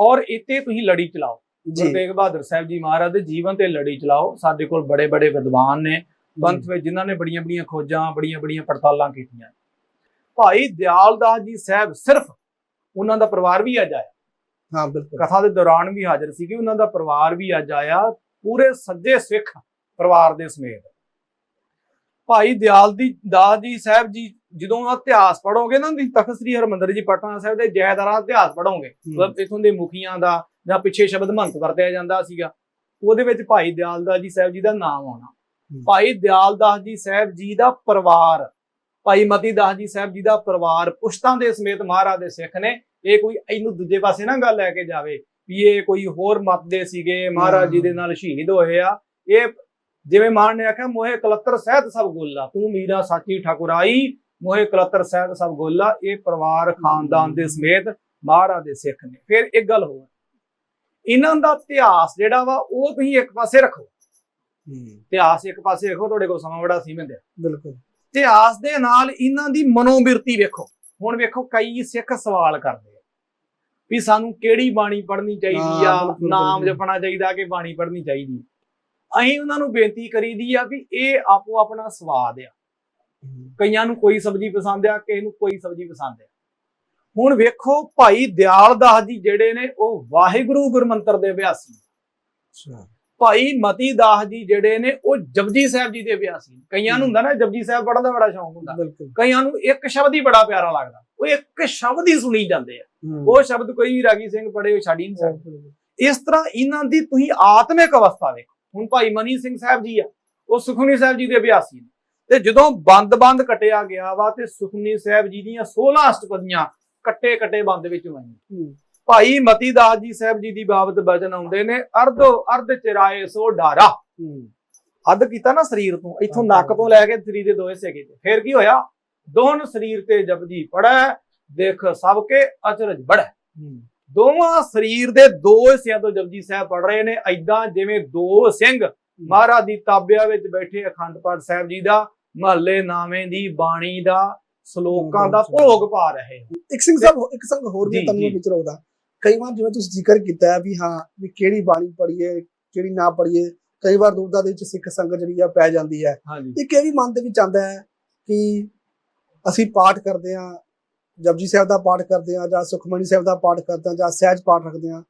ਔਰ ਇੱਥੇ ਤੁਸੀਂ ਲੜੀ ਚਲਾਓ। ਗੁਰੂ ਤੇਗ ਬਹਾਦਰ ਸਾਹਿਬ ਜੀ ਮਹਾਰਾਜ ਦੇ ਜੀਵਨ ਤੇ ਲੜੀ ਚਲਾਓ। ਸਾਡੇ ਕੋਲ ਬੜੇ ਬੜੇ ਵਿਦਵਾਨ ਨੇ ਪੰਥ ਵਿੱਚ ਜਿਨ੍ਹਾਂ ਨੇ ਬੜੀਆਂ ਬੜੀਆਂ ਖੋਜਾਂ ਬੜੀਆਂ ਬੜੀਆਂ ਪੜਤਾਲਾਂ ਕੀਤੀਆਂ। ਭਾਈ ਦਿਆਲ ਦਾਸ ਜੀ ਸਾਹਿਬ ਸਿਰਫ ਉਹਨਾਂ ਦਾ ਪਰਿਵਾਰ ਵੀ ਅੱਜ ਆਇਆ। ਹਾਂ ਬਿਲਕੁਲ। ਕਥਾ ਦੇ ਦੌਰਾਨ ਵੀ ਹਾਜ਼ਰ ਸੀਗੇ। ਉਹਨਾਂ ਦਾ ਪਰਿਵਾਰ ਵੀ ਅੱਜ ਆਇਆ ਪੂਰੇ ਸੱਜੇ ਸਿੱਖ ਪਰਿਵਾਰ ਦੇ ਸਮੇਤ। ਭਾਈ ਦਿਆਲ ਦੀ ਦਾਸ ਜੀ ਸਾਹਿਬ ਜੀ ਜਦੋਂ ਉਹ ਇਤਿਹਾਸ ਪੜੋਗੇ ਨਾ ਤਖਤ ਸ੍ਰੀ ਹਰਮੰਦਰ ਜੀ ਪਟਨਾ ਸਾਹਿਬ ਦੇ ਜੈਦਾਰਾਂ ਇਤਿਹਾਸ ਪੜੋਗੇ ਮਤਲਬ ਇਥੋਂ ਦੇ ਮੁਖੀਆਂ ਦਾ ਜਾਂ ਪਿੱਛੇ ਸ਼ਬਦ ਮਹੰਤ ਵਰਤਿਆ ਜਾਂਦਾ ਸੀਗਾ ਉਹਦੇ ਵਿੱਚ ਭਾਈ ਦਿਆਲਦਾਸ ਜੀ ਸਾਹਿਬ ਜੀ ਦਾ ਨਾਮ ਆਉਣਾ। ਭਾਈ ਦਿਆਲਦਾਸ ਜੀ ਸਾਹਿਬ ਜੀ ਦਾ ਪਰਿਵਾਰ ਭਾਈ ਮਤੀ ਦਾਸ ਜੀ ਸਾਹਿਬ ਜੀ ਦਾ ਪਰਿਵਾਰ ਪੁਸ਼ਤਾਂ ਦੇ ਸਮੇਤ ਮਹਾਰਾਜ ਦੇ ਸਿੱਖ ਨੇ ਇਹ ਕੋਈ ਇਹਨੂੰ ਦੂਜੇ ਪਾਸੇ ਨਾ ਗੱਲ ਲੈ ਕੇ ਜਾਵੇ ਵੀ ਇਹ ਕੋਈ ਹੋਰ ਮਤ ਦੇ ਸੀਗੇ ਮਹਾਰਾਜ ਜੀ ਦੇ ਨਾਲ ਸ਼ਹੀਦ ਹੋਏ ਆ। ਇਹ ਜਿਵੇਂ ਮਾਨ ਨੇ ਆਖਿਆ ਮੋਹੇ ਕਲੱਤਰ ਸਹਿਤ ਸਭ ਗੋਲਾ ਤੂੰ ਮੀਰਾ ਸਾਚੀ ਠਾਕੁਰਾਈ ਮੋਹੇ ਕਲੱਤਰ ਸਹਿਤ ਸਭ ਗੋਲਾ ਇਹ ਪਰਿਵਾਰ ਖਾਨਦਾਨ ਦੇ ਸਮੇਤ ਮਹਾਰਾਜ ਦੇ ਸਿੱਖ ਨੇ। ਫਿਰ ਇੱਕ ਗੱਲ ਹੋਰ। ਇਹਨਾਂ ਦਾ ਇਤਿਹਾਸ ਜਿਹੜਾ ਵਾ ਉਹ ਤੁਸੀਂ ਇੱਕ ਪਾਸੇ ਰੱਖੋ। ਇਤਿਹਾਸ ਇੱਕ ਪਾਸੇ ਰੱਖੋ ਤੁਹਾਡੇ ਕੋਲ ਸਮਾਂ ਬੜਾ ਸੀਮਿਤ ਹੈ। ਬਿਲਕੁਲ। ਇਤਿਹਾਸ ਦੇ ਨਾਲ ਇਹਨਾਂ ਦੀ ਮਨੋਬਿਰਤੀ ਵੇਖੋ। ਹੁਣ ਵੇਖੋ ਕਈ ਸਿੱਖ ਸਵਾਲ ਕਰਦੇ ਆ ਵੀ ਸਾਨੂੰ ਕਿਹੜੀ ਬਾਣੀ ਪੜ੍ਹਨੀ ਚਾਹੀਦੀ ਆ ਨਾਮ। ਜਪਣਾ ਚਾਹੀਦਾ ਕਿ ਬਾਣੀ ਪੜ੍ਹਨੀ ਚਾਹੀਦੀ ਅਸੀਂ ਉਹਨਾਂ ਨੂੰ ਬੇਨਤੀ ਕਰੀਦੀ ਆ ਵੀ ਇਹ ਆਪੋ ਆਪਣਾ ਸਵਾਦ ਆ। ਕਈਆਂ ਨੂੰ ਕੋਈ ਸਬਜ਼ੀ ਪਸੰਦ ਆ ਕਿਸੇ ਨੂੰ ਕੋਈ ਸਬਜ਼ੀ ਪਸੰਦ ਆ। ਹੁਣ ਵੇਖੋ ਭਾਈ ਦਿਆਲ ਦਾਸ ਜੀ ਜਿਹੜੇ ਨੇ ਉਹ ਵਾਹਿਗੁਰੂ ਗੁਰਮੰਤਰ ਦੇ ਅਭਿਆਸੀ ਅੱਛਾ। ਭਾਈ ਮਤੀ ਦਾਸ ਜੀ ਜਿਹੜੇ ਨੇ ਉਹ ਜਪਜੀ ਸਾਹਿਬ ਜੀ ਦੇ ਅਭਿਆਸੀ। ਕਈਆਂ ਨੂੰ ਹੁੰਦਾ ਨਾ ਜਪਜੀ ਸਾਹਿਬ ਪੜ੍ਹਨ ਦਾ ਬੜਾ ਸ਼ੌਂਕ ਹੁੰਦਾ। ਕਈਆਂ ਨੂੰ ਇੱਕ ਸ਼ਬਦ ਹੀ ਬੜਾ ਪਿਆਰਾ ਲੱਗਦਾ। ਉਹ ਇੱਕ ਸ਼ਬਦ ਹੀ ਸੁਣੀ ਜਾਂਦੇ ਆ। ਉਹ ਸ਼ਬਦ ਕੋਈ ਵੀ ਰਾਗੀ ਸਿੰਘ ਪੜ੍ਹੇ ਉਹ ਛੱਡ ਹੀ ਨਹੀਂ ਸਕਦਾ। ਇਸ ਤਰ੍ਹਾਂ ਇਹਨਾਂ ਦੀ ਤੁਸੀਂ ਆਤਮਿਕ ਅਵਸਥਾ ਵੇਖੋ। ਹੁਣ ਭਾਈ ਮਨੀ ਸਿੰਘ ਸਾਹਿਬ ਜੀ ਆ ਉਹ ਸੁਖਮਨੀ ਸਾਹਿਬ ਜੀ ਦੇ ਅਭਿਆਸੀ ਨੇ। ਤੇ ਜਦੋਂ ਬੰਦ-ਬੰਦ ਕਟਿਆ ਗਿਆ ਵਾ ਤੇ ਸੁਖਮਨੀ ਸਾਹਿਬ ਜੀ ਦੀਆਂ 16 ਅਸ਼ਟਪਦੀਆਂ ਕੱਟੇ ਕੱਟੇ ਬੰਦ ਵਿੱਚ ਹੋਈਆਂ। ਭਾਈ ਮਤੀ ਦਾਸ ਜੀ ਸਾਹਿਬ ਜੀ ਦੀ ਬਾਬਤ ਬਚਨ ਆਉਂਦੇ ਨੇ ਅਰਧੋ ਅਰਧ ਚਿਰਾਏ ਸੋ ਡਾਰਾ। ਅੱਧ ਕੀਤਾ ਨਾ ਸਰੀਰ ਤੋਂ ਇੱਥੋਂ ਨੱਕ ਤੋਂ ਲੈ ਕੇ ਸਰੀਰ ਦੇ ਦੋਏ ਹਿੱਸੇ ਕੀਤੇ ਫਿਰ ਕੀ ਹੋਇਆ? ਦੋਨ ਸਰੀਰ ਤੇ ਜਪਜੀ ਪੜੈ ਦੇਖ ਸਭ ਕੇ ਅਚਰਜ ਬੜੈ ਦੋਵਾਂ ਸਰੀਰ ਦੇ ਦੋ ਹਿੱਸਿਆਂ ਤੋਂ ਜਪਜੀ ਸਾਹਿਬ ਪੜ ਰਹੇ ਨੇ ਐਦਾਂ ਜਿਵੇਂ ਦੋ ਸਿੰਘ ਮਹਾਰਾਜ ਦੀ ਤਾਬਿਆ ਵਿੱਚ ਬੈਠੇ ਅਖੰਡ ਪਾਠ ਸਾਹਿਬ ਜੀ ਦਾ ਮਹੱਲੇ ਨਾਵੇਂ ਦੀ ਬਾਣੀ ਦਾ ਸ਼ਲੋਕਾਂ ਦਾ ਭੋਗ ਪਾ ਰਹੇ। ਇੱਕ ਸਿੰਘ ਸਾਹਿਬ ਇੱਕ ਸੰਗ ਹੋਰ ਵੀ ਤੁਹਾਨੂੰ। ਵਿਚਰ ਹੋਦਾ ਕਈ ਵਾਰ ਜਿਵੇਂ ਤੁਸੀਂ ਜ਼ਿਕਰ ਕੀਤਾ ਹੈ ਵੀ ਹਾਂ ਵੀ ਕਿਹੜੀ ਬਾਣੀ ਪੜ੍ਹੀਏ ਕਿਹੜੀ ਨਾ ਪੜ੍ਹੀਏ ਕਈ ਵਾਰ ਦੁਬਦਾ ਦੇ ਵਿੱਚ ਸਿੱਖ ਸੰਗਤ ਜਿਹੜੀ ਆ ਪੈ ਜਾਂਦੀ ਹੈ। ਇੱਕ ਇਹ ਵੀ ਮਨ ਦੇ ਵਿੱਚ ਆਉਂਦਾ ਹੈ ਕਿ ਅਸੀਂ ਪਾਠ ਕਰਦੇ ਹਾਂ ਜਪਜੀ ਸਾਹਿਬ ਦਾ ਪਾਠ ਕਰਦੇ ਹਾਂ ਜਾਂ ਸੁਖਮਨੀ ਸਾਹਿਬ ਦਾ ਪਾਠ ਕਰਦੇ ਹਾਂ ਜਾਂ ਸਹਿਜ ਪਾਠ ਰੱਖਦੇ ਹਾਂ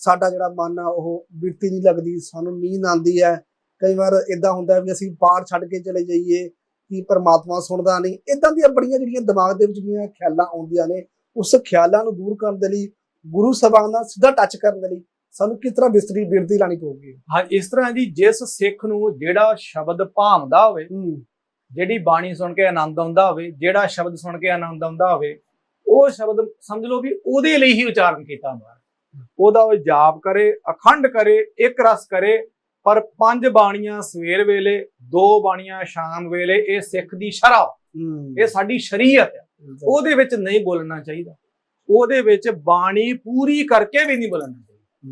ਸਾਡਾ ਜਿਹੜਾ ਮਨ ਆ ਉਹ ਬਿਰਤੀ ਨਹੀਂ ਲੱਗਦੀ ਸਾਨੂੰ ਨੀਂਦ ਆਉਂਦੀ ਹੈ। ਕਈ ਵਾਰ ਇਦਾਂ ਹੁੰਦਾ ਵੀ ਅਸੀਂ ਪਾਠ ਛੱਡ ਕੇ ਚਲੇ ਜਾਈਏ ਕਿ ਪਰਮਾਤਮਾ ਸੁਣਦਾ ਨਹੀਂ ਇਦਾਂ ਦੀਆਂ ਬੜੀਆਂ ਜਿਹੜੀਆਂ ਦਿਮਾਗ ਦੇ ਵਿੱਚ ਜਿਹੜੀਆਂ ਖਿਆਲਾਂ ਆਉਂਦੀਆਂ ਨੇ ਉਸ ਖਿਆਲਾਂ ਨੂੰ ਦੂਰ ਕਰਨ ਦੇ ਲਈ ਗੁਰੂ ਸਾਹਿਬਾਨ ਨਾਲ ਸਿੱਧਾ ਟੱਚ ਕਰਨ ਦੇ ਲਈ ਸਾਨੂੰ ਕਿਸ ਤਰ੍ਹਾਂ ਬਿਸਤਰੀ ਬਿਰਤੀ ਲਾਣੀ ਪਊਗੀ ਹਾਂ ਇਸ ਤਰ੍ਹਾਂ ਜੀ ਜਿਸ ਸਿੱਖ ਨੂੰ ਜਿਹੜਾ ਸ਼ਬਦ ਭਾਵਦਾ ਹੋਵੇ ਜਿਹੜੀ ਬਾਣੀ ਸੁਣ ਕੇ ਆਨੰਦ ਆਉਂਦਾ ਹੋਵੇ ਜਿਹੜਾ ਸ਼ਬਦ ਸੁਣ ਕੇ ਆਨੰਦ ਆਉਂਦਾ ਹੋਵੇ ਉਹ ਸ਼ਬਦ ਸਮਝ ਲਓ ਵੀ ਉਹਦੇ ਲਈ ਹੀ ਉਚਾਰਨ ਕੀਤਾ ਹੁੰਦਾ। ਉਹਦਾ ਉਹ ਜਾਪ ਕਰੇ ਅਖੰਡ ਕਰੇ ਇੱਕ ਰਸ ਕਰੇ ਪਰ ਪੰਜ ਬਾਣੀਆਂ ਸਵੇਰ ਵੇਲੇ ਦੋ ਬਾਣੀਆਂ ਸ਼ਾਮ ਵੇਲੇ ਇਹ ਸਿੱਖ ਦੀ ਸ਼ਰ੍ਹਾ। ਹੂੰ। ਇਹ ਸਾਡੀ ਸ਼ਰੀਅਤ ਹੈ ਉਹਦੇ ਵਿੱਚ ਨਹੀਂ ਬੋਲਣਾ ਚਾਹੀਦਾ। ਉਹਦੇ ਵਿੱਚ ਬਾਣੀ ਪੂਰੀ ਕਰਕੇ ਵੀ ਨਹੀਂ ਬੋਲਣਾ ਚਾਹੀਦਾ।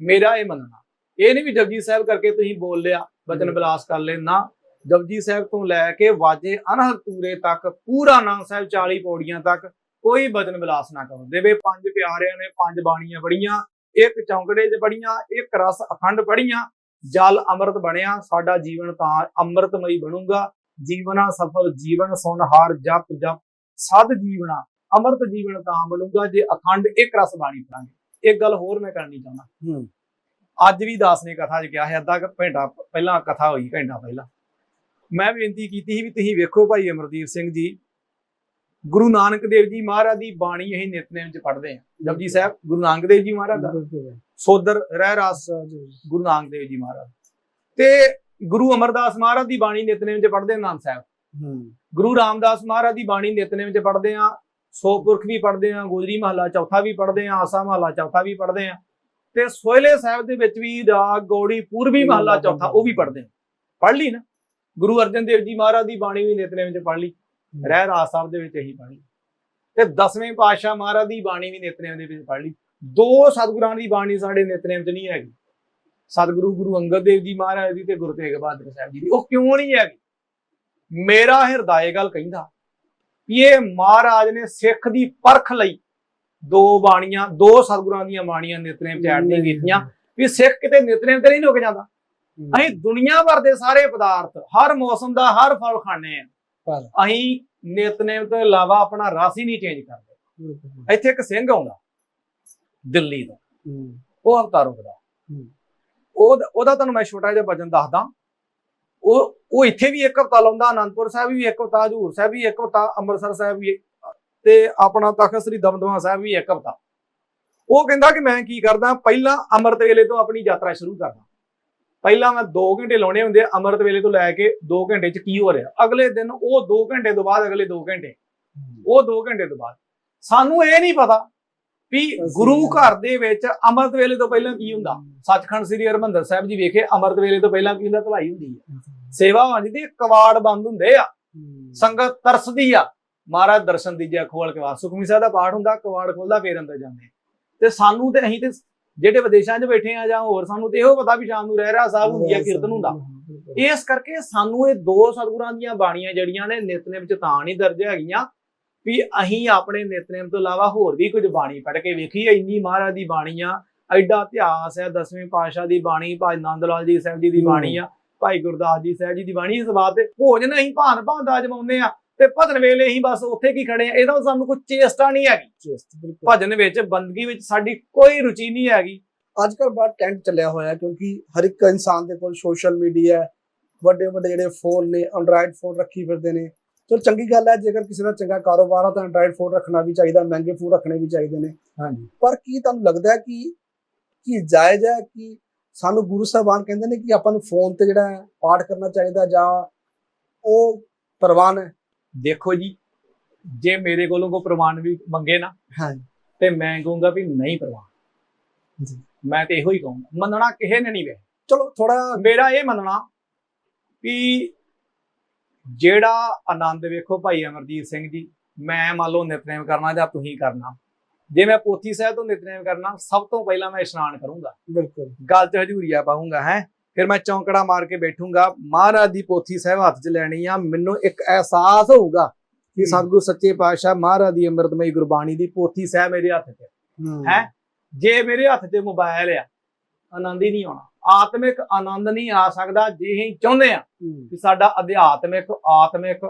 ਮੇਰਾ ਇਹ ਮੰਨਣਾ। ਇਹ ਨਹੀਂ ਵੀ ਜਪਜੀ ਸਾਹਿਬ ਕਰਕੇ ਤੁਸੀਂ ਬੋਲ ਲਿਆ ਬਚਨ। ਬਿਲਾਸ ਕਰ ਲੈ ਨਾ ਜਪਜੀ ਸਾਹਿਬ ਤੋਂ ਲੈ ਕੇ ਵਾਜੇ ਅਨਹਦ ਤੂਰੇ ਤੱਕ ਪੂਰਾ ਨਾਮ ਸਾਹਿਬ 40 ਪੌੜੀਆਂ ਤੱਕ ਕੋਈ ਬਚਨ ਬਿਲਾਸ ਨਾ ਕਰੋ। ਦੇਵੇ ਪੰਜ ਪਿਆਰਿਆਂ ਨੇ ਪੰਜ ਬਾਣੀਆਂ ਪੜੀਆਂ ਇੱਕ ਚੌਂਕੜੇ 'ਚ ਪੜੀਆਂ ਇੱਕ ਰਸ ਅਖੰਡ ਪੜੀਆਂ ਜਲ ਅੰਮ੍ਰਿਤ ਬਣਿਆ ਸਾਡਾ ਜੀਵਨ ਤਾਂ ਅੰਮ੍ਰਿਤਮਈ ਬਣੂਗਾ। ਜੀਵਨਾ ਸਫਲ ਜੀਵਨ ਸੁਨ ਹਾਰ ਜਪ ਜਪ ਸਦ ਜੀਵਨਾ ਅੰਮ੍ਰਿਤ ਜੀਵਨ ਤਾਂ ਬਣੂਗਾ ਜੇ ਅਖੰਡ ਇੱਕ ਰਸ ਬਾਣੀ ਪੜਾਂਗੇ ਇੱਕ ਗੱਲ ਹੋਰ ਮੈਂ ਕਰਨੀ ਚਾਹੁੰਦਾ। ਅੱਜ ਵੀ ਦਾਸ ਨੇ ਕਥਾ 'ਚ ਕਿਹਾ ਹੈ ਅੱਧਾ ਘੰਟਾ ਪਹਿਲਾਂ ਕਥਾ ਹੋਈ ਘੰਟਾ ਪਹਿਲਾਂ। ਮੈਂ ਬੇਨਤੀ ਕੀਤੀ ਸੀ ਵੀ ਤੁਸੀਂ ਵੇਖੋ ਭਾਈ ਅਮਰਦੀਪ ਸਿੰਘ ਜੀ ਗੁਰੂ ਨਾਨਕ ਦੇਵ ਜੀ ਮਹਾਰਾਜ ਦੀ ਬਾਣੀ ਅਸੀਂ ਨਿਤਨੇਮ 'ਚ ਪੜ੍ਹਦੇ ਹਾਂ ਜਪਜੀ ਸਾਹਿਬ ਗੁਰੂ ਨਾਨਕ ਦੇਵ ਜੀ ਮਹਾਰਾਜ ਦਾ। ਸੋਦਰ ਰਹਿ ਰਾਸ ਗੁਰੂ ਨਾਨਕ ਦੇਵ ਜੀ ਮਹਾਰਾਜ। ਤੇ ਗੁਰੂ ਅਮਰਦਾਸ ਮਹਾਰਾਜ ਦੀ ਬਾਣੀ ਨਿਤਨੇਮ 'ਚ ਪੜ੍ਹਦੇ ਹਾਂ ਨਾਮ ਸਾਹਿਬ। ਹੂੰ। ਗੁਰੂ ਰਾਮਦਾਸ ਮਹਾਰਾਜ ਦੀ ਬਾਣੀ ਨਿਤਨੇਮ 'ਚ ਪੜ੍ਹਦੇ ਆ। ਸੋ ਪੁਰਖ ਵੀ ਪੜ੍ਹਦੇ ਆ ਗੋਜਰੀ ਮਹੱਲਾ ਚੌਥਾ ਵੀ ਪੜ੍ਹਦੇ ਆ ਆਸਾ ਮਹੱਲਾ ਚੌਥਾ ਵੀ ਪੜ੍ਹਦੇ ਆ। ਤੇ ਸੋਇਲੇ ਸਾਹਿਬ ਦੇ ਵਿੱਚ ਵੀ ਰਾਗ ਗੌੜੀ ਪੂਰਬੀ ਮਹੱਲਾ ਚੌਥਾ ਉਹ ਵੀ ਪੜ੍ਹਦੇ ਆ। ਪੜ੍ਹ ਲਈ ਨਾ। ਗੁਰੂ ਅਰਜਨ ਦੇਵ ਜੀ ਮਹਾਰਾਜ ਦੀ ਬਾਣੀ ਵੀ ਨਿਤਨੇਮ 'ਚ ਪੜ੍ਹ ਲਈ। ਰਹਿ ਰਾਸ ਸਾਹਿਬ ਦੇ ਵਿੱਚ ਇਹੀ ਪੜ੍ਹ ਤੇ ਦਸਵੇਂ ਪਾਤਸ਼ਾਹ ਮਹਾਰਾਜ ਦੀ ਬਾਣੀ ਵੀ ਨਿਤਨੇਮ ਦੇ ਵਿੱਚ ਪੜ੍ਹ ਲਈ। ਦੋ ਸਤਿਗੁਰਾਂ ਦੀ ਬਾਣੀ ਸਾਡੇ ਨਿਤਨੇਮ 'ਚ ਨਹੀਂ ਹੈਗੀ। ਸਤਿਗੁਰੂ ਗੁਰੂ ਅੰਗਦ ਦੇਵ ਜੀ ਮਹਾਰਾਜ ਦੀ ਤੇ ਗੁਰੂ ਤੇਗ ਬਹਾਦਰ ਸਾਹਿਬ ਜੀ ਦੀ। ਉਹ ਕਿਉਂ ਨਹੀਂ ਹੈਗੀ? ਮੇਰਾ ਹਿਰਦਾ ਇਹ ਗੱਲ ਕਹਿੰਦਾ ਵੀ ਇਹ ਮਹਾਰਾਜ ਨੇ ਸਿੱਖ ਦੀ ਪਰਖ ਲਈ ਦੋ ਬਾਣੀਆਂ ਦੋ ਸਤਿਗੁਰਾਂ ਦੀਆਂ ਬਾਣੀਆਂ ਨਿਤਨੇਮ ਚ ਐਡ ਨਹੀਂ ਕੀਤੀਆਂ। ਵੀ ਸਿੱਖ ਕਿਤੇ ਨਿਤਨੇਮ ਤੇ ਨਹੀਂ ਰੁਕ ਜਾਂਦਾ। ਅਸੀਂ ਦੁਨੀਆ ਭਰ ਦੇ ਸਾਰੇ ਪਦਾਰਥ ਹਰ ਮੌਸਮ ਦਾ ਹਰ ਫਲ ਖਾਣੇ ਆ ਅਸੀਂ ਨਿਤਨੇਮ ਤੋਂ ਇਲਾਵਾ ਆਪਣਾ ਰਸ ਹੀ ਨਹੀਂ ਚੇਂਜ ਕਰਦੇ। ਇੱਥੇ ਇੱਕ ਸਿੰਘ ਆਉਂਦਾ ਦਿੱਲੀ ਦਾ। ਉਹ ਅਵਤਾਰ ਰੁਕਦਾ। ਉਹ ਉਹਦਾ ਤੁਹਾਨੂੰ ਮੈਂ ਛੋਟਾ ਜਿਹਾ ਵਚਨ ਦੱਸਦਾ। ਉਹ ਉਹ ਇੱਥੇ ਵੀ ਇੱਕ ਹਫਤਾ ਲਾਉਂਦਾ ਆਨੰਦਪੁਰ ਸਾਹਿਬ ਵੀ ਇੱਕ ਹਫਤਾ ਹਜੂਰ ਸਾਹਿਬ ਵੀ ਇੱਕ ਹਫਤਾ ਅੰਮ੍ਰਿਤਸਰ ਸਾਹਿਬ ਵੀ ਤੇ ਆਪਣਾ ਤਖਤ ਸ੍ਰੀ ਦਮਦਮਾ ਸਾਹਿਬ ਵੀ ਇੱਕ ਹਫਤਾ ਉਹ ਕਹਿੰਦਾ ਕਿ ਮੈਂ ਕੀ ਕਰਦਾ ਪਹਿਲਾਂ ਅੰਮ੍ਰਿਤ ਵੇਲੇ ਤੋਂ ਆਪਣੀ ਯਾਤਰਾ ਸ਼ੁਰੂ ਕਰਦਾ। ਪਹਿਲਾਂ ਮੈਂ 2 ਘੰਟੇ ਲਾਉਣੇ ਹੁੰਦੇ ਆ ਅੰਮ੍ਰਿਤ ਵੇਲੇ ਤੋਂ ਲੈ ਕੇ 2 ਘੰਟੇ ਚ ਕੀ ਹੋ ਰਿਹਾ? ਅਗਲੇ ਦਿਨ ਉਹ 2 ਘੰਟੇ ਤੋਂ ਬਾਅਦ ਅਗਲੇ 2 ਘੰਟੇ। ਉਹ 2 ਘੰਟੇ ਤੋਂ ਬਾਅਦ। ਸਾਨੂੰ ਇਹ ਨਹੀਂ ਪਤਾ ਵੀ ਗੁਰੂ ਘਰ ਦੇ ਵਿੱਚ ਅੰਮ੍ਰਿਤ ਵੇਲੇ ਤੋਂ ਪਹਿਲਾਂ ਕੀ ਹੁੰਦਾ? ਸੱਚਖੰਡ ਸ੍ਰੀ ਹਰਿਮੰਦਰ ਸਾਹਿਬ ਜੀ ਵੇਖੇ ਅੰਮ੍ਰਿਤ ਵੇਲੇ ਤੋਂ ਪਹਿਲਾਂ ਕੀ ਹੁੰਦਾ? ਭਲਾਈ ਹੁੰਦੀ ਹੈ ਸੇਵਾ ਤੇ ਕਵਾੜ ਬੰਦ ਹੁੰਦੇ ਆ। ਸੰਗਤ ਤਰਸਦੀ ਆ। ਮਹਾਰਾਜ ਦਰਸ਼ਨ ਦੀਜਿਆ ਖੋਲ ਕੇ ਵਾ ਸੁਖਮਨੀ ਸਾਹਿਬ ਦਾ ਪਾਠ ਹੁੰਦਾ ਕਵਾੜ ਖੋਲਦਾ ਫੇਰ ਅੰਦਰ ਜਾਂਦੇ ਤੇ ਸਾਨੂੰ ਤੇ ਅਸੀਂ ਤੇ ਜਿਹੜੇ ਵਿਦੇਸ਼ਾਂ 'ਚ ਬੈਠੇ ਆ ਜਾਂ ਹੋਰ ਸਾਨੂੰ ਤੇ ਇਹੋ ਪਤਾ ਵੀ ਸ਼ਾਮ ਨੂੰ ਰਹਿ ਰਹਾ ਸਾਹਿਬ ਹੁੰਦੀ ਆ ਕੀਰਤਨ ਹੁੰਦਾ। ਇਸ ਕਰਕੇ ਸਾਨੂੰ ਇਹ ਦੋ ਸਤਿਗੁਰਾਂ ਦੀਆਂ ਬਾਣੀਆਂ ਜਿਹੜੀਆਂ ਨੇ ਨਿਤਨੇਮ ਚ ਤਾਂ ਨਹੀਂ ਦਰਜ ਹੈਗੀਆਂ ਵੀ ਅਸੀਂ ਆਪਣੇ ਨਿਤਨੇਮ ਤੋਂ ਇਲਾਵਾ ਹੋਰ ਵੀ ਕੁਝ ਬਾਣੀ ਪੜ੍ਹ ਕੇ ਵੇਖੀ ਇੰਨੀ ਮਹਾਰਾਜ ਦੀ ਬਾਣੀ ਆ ਐਡਾ ਇਤਿਹਾਸ ਹੈ ਦਸਵੇਂ ਪਾਤਸ਼ਾਹ ਦੀ ਬਾਣੀ ਭਾਈ ਨੰਦ ਲਾਲ ਜੀ ਸਾਹਿਬ ਜੀ ਦੀ। ਬਾਣੀ ਆ ਭਾਈ ਗੁਰਦਾਸ ਜੀ ਸਾਹਿਬ ਜੀ ਦੀ ਬਾਣੀ ਇਸ ਬਾਤ ਤੇ ਭੋਜਨ ਅਸੀਂ ਭਾਨ ਭਾਨ ਦਾ ਜਮਾਉਂਦੇ ਆ। ਤੇ ਭਜਨ ਵੇਲੇ ਹੀ ਬਸ ਉੱਥੇ ਕੀ ਖੜੇ ਆ ਇਹਦਾ ਸਾਨੂੰ ਕੋਈ ਚੇਸਟਾ ਨਹੀਂ ਹੈਗੀ। ਭਜਨ ਵਿੱਚ ਬੰਦਗੀ ਵਿੱਚ ਸਾਡੀ ਕੋਈ ਰੁਚੀ ਨਹੀਂ ਹੈਗੀ। ਅੱਜ ਕੱਲ੍ਹ ਬੜਾ ਟ੍ਰੈਂਡ ਚੱਲਿਆ ਹੋਇਆ ਕਿਉਂਕਿ ਹਰ ਇੱਕ ਇਨਸਾਨ ਦੇ ਕੋਲ ਸੋਸ਼ਲ ਮੀਡੀਆ ਹੈ। ਵੱਡੇ ਵੱਡੇ ਜਿਹੜੇ ਫੋਨ ਨੇ ਐਂਡਰਾਇਡ ਫੋਨ ਰੱਖੀ ਫਿਰਦੇ ਨੇ। ਚਲੋ ਚੰਗੀ ਗੱਲ ਹੈ ਜੇਕਰ ਕਿਸੇ ਦਾ ਚੰਗਾ ਕਾਰੋਬਾਰ ਆ ਤਾਂ ਐਂਡਰਾਇਡ ਫੋਨ ਰੱਖਣਾ ਵੀ ਚਾਹੀਦਾ ਮਹਿੰਗੇ ਫੋਨ ਰੱਖਣੇ ਵੀ ਚਾਹੀਦੇ ਨੇ। ਹਾਂਜੀ। ਪਰ ਕੀ ਤੁਹਾਨੂੰ ਲੱਗਦਾ ਹੈ ਕਿ ਕੀ ਜਾਇਜ਼ ਹੈ ਕਿ ਸਾਨੂੰ ਗੁਰੂ ਸਾਹਿਬਾਨ ਕਹਿੰਦੇ ਨੇ ਕਿ ਆਪਾਂ ਨੂੰ ਫੋਨ ਤੇ ਜਿਹੜਾ ਪਾਠ ਕਰਨਾ ਚਾਹੀਦਾ ਜਾਂ ਉਹ ਪ੍ਰਵਾਨ ਹੈ? ਦੇਖੋ ਜੀ ਜੇ ਮੇਰੇ ਕੋਲੋਂ ਕੋ ਪ੍ਰਮਾਣ ਵੀ ਮੰਗੇ ਨਾ ਹਾਂ ਤੇ ਮੈਂ ਕਹੂੰਗਾ ਵੀ ਨਹੀਂ ਪ੍ਰਮਾਣ। ਜੀ। ਮੈਂ ਤੇ ਇਹੋ ਹੀ ਕਹੂੰਗਾ ਮੰਨਣਾ ਕਿਸੇ ਨੇ ਨਹੀਂ ਵੇ। ਚਲੋ ਥੋੜਾ ਮੇਰਾ ਇਹ ਮੰਨਣਾ ਵੀ ਜਿਹੜਾ ਆਨੰਦ ਵੇਖੋ ਭਾਈ ਅਮਰਜੀਤ ਸਿੰਘ ਜੀ ਮੈਂ ਮੰਨ ਲਓ ਨਿਤਨੇਮ ਕਰਨਾ ਜਾਂ ਤੁਸੀਂ ਕਰਨਾ ਜੇ ਮੈਂ ਪੋਥੀ ਸਾਹਿਬ ਤੋਂ ਨਿਤਨੇਮ ਕਰਨਾ ਸਭ ਤੋਂ ਪਹਿਲਾਂ ਮੈਂ ਇਸ਼ਨਾਨ ਕਰੂੰਗਾ। ਬਿਲਕੁਲ। ਗਲ 'ਚ ਹਜੂਰੀਆ ਪਾਉਂਗਾ ਹੈ? ਫਿਰ ਮੈਂ ਚੌਂਕੜਾ ਮਾਰ ਕੇ ਬੈਠੂੰਗਾ। ਮਹਾਰਾਜ ਦੀ ਪੋਥੀ ਸਾਹਿਬ ਹੱਥ 'ਚ ਲੈਣੀ ਆ। ਮੈਨੂੰ ਇੱਕ ਅਹਿਸਾਸ ਹੋਊਗਾ ਕਿ ਹੂੰ। ਸਤਿਗੁਰੂ ਸੱਚੇ ਪਾਤਸ਼ਾਹ ਮਹਾਰਾਜ ਦੀ ਅੰਮ੍ਰਿਤਮਈ ਗੁਰਬਾਣੀ ਦੀ ਪੋਥੀ ਸਾਹਿਬ ਮੇਰੇ ਹੱਥ 'ਚ ਹੂੰ। ਹੈ? ਜੇ ਮੇਰੇ ਹੱਥ 'ਚ ਮੋਬਾਈਲ ਆ ਆਨੰਦ ਹੀ ਨਹੀਂ ਆਉਣਾ। ਆਤਮਿਕ ਆਨੰਦ ਨਹੀਂ ਆ ਸਕਦਾ ਜੇ ਅਸੀਂ ਚਾਹੁੰਦੇ ਆ ਹੂੰ। ਕਿ ਸਾਡਾ ਅਧਿਆਤਮਿਕ ਆਤਮਿਕ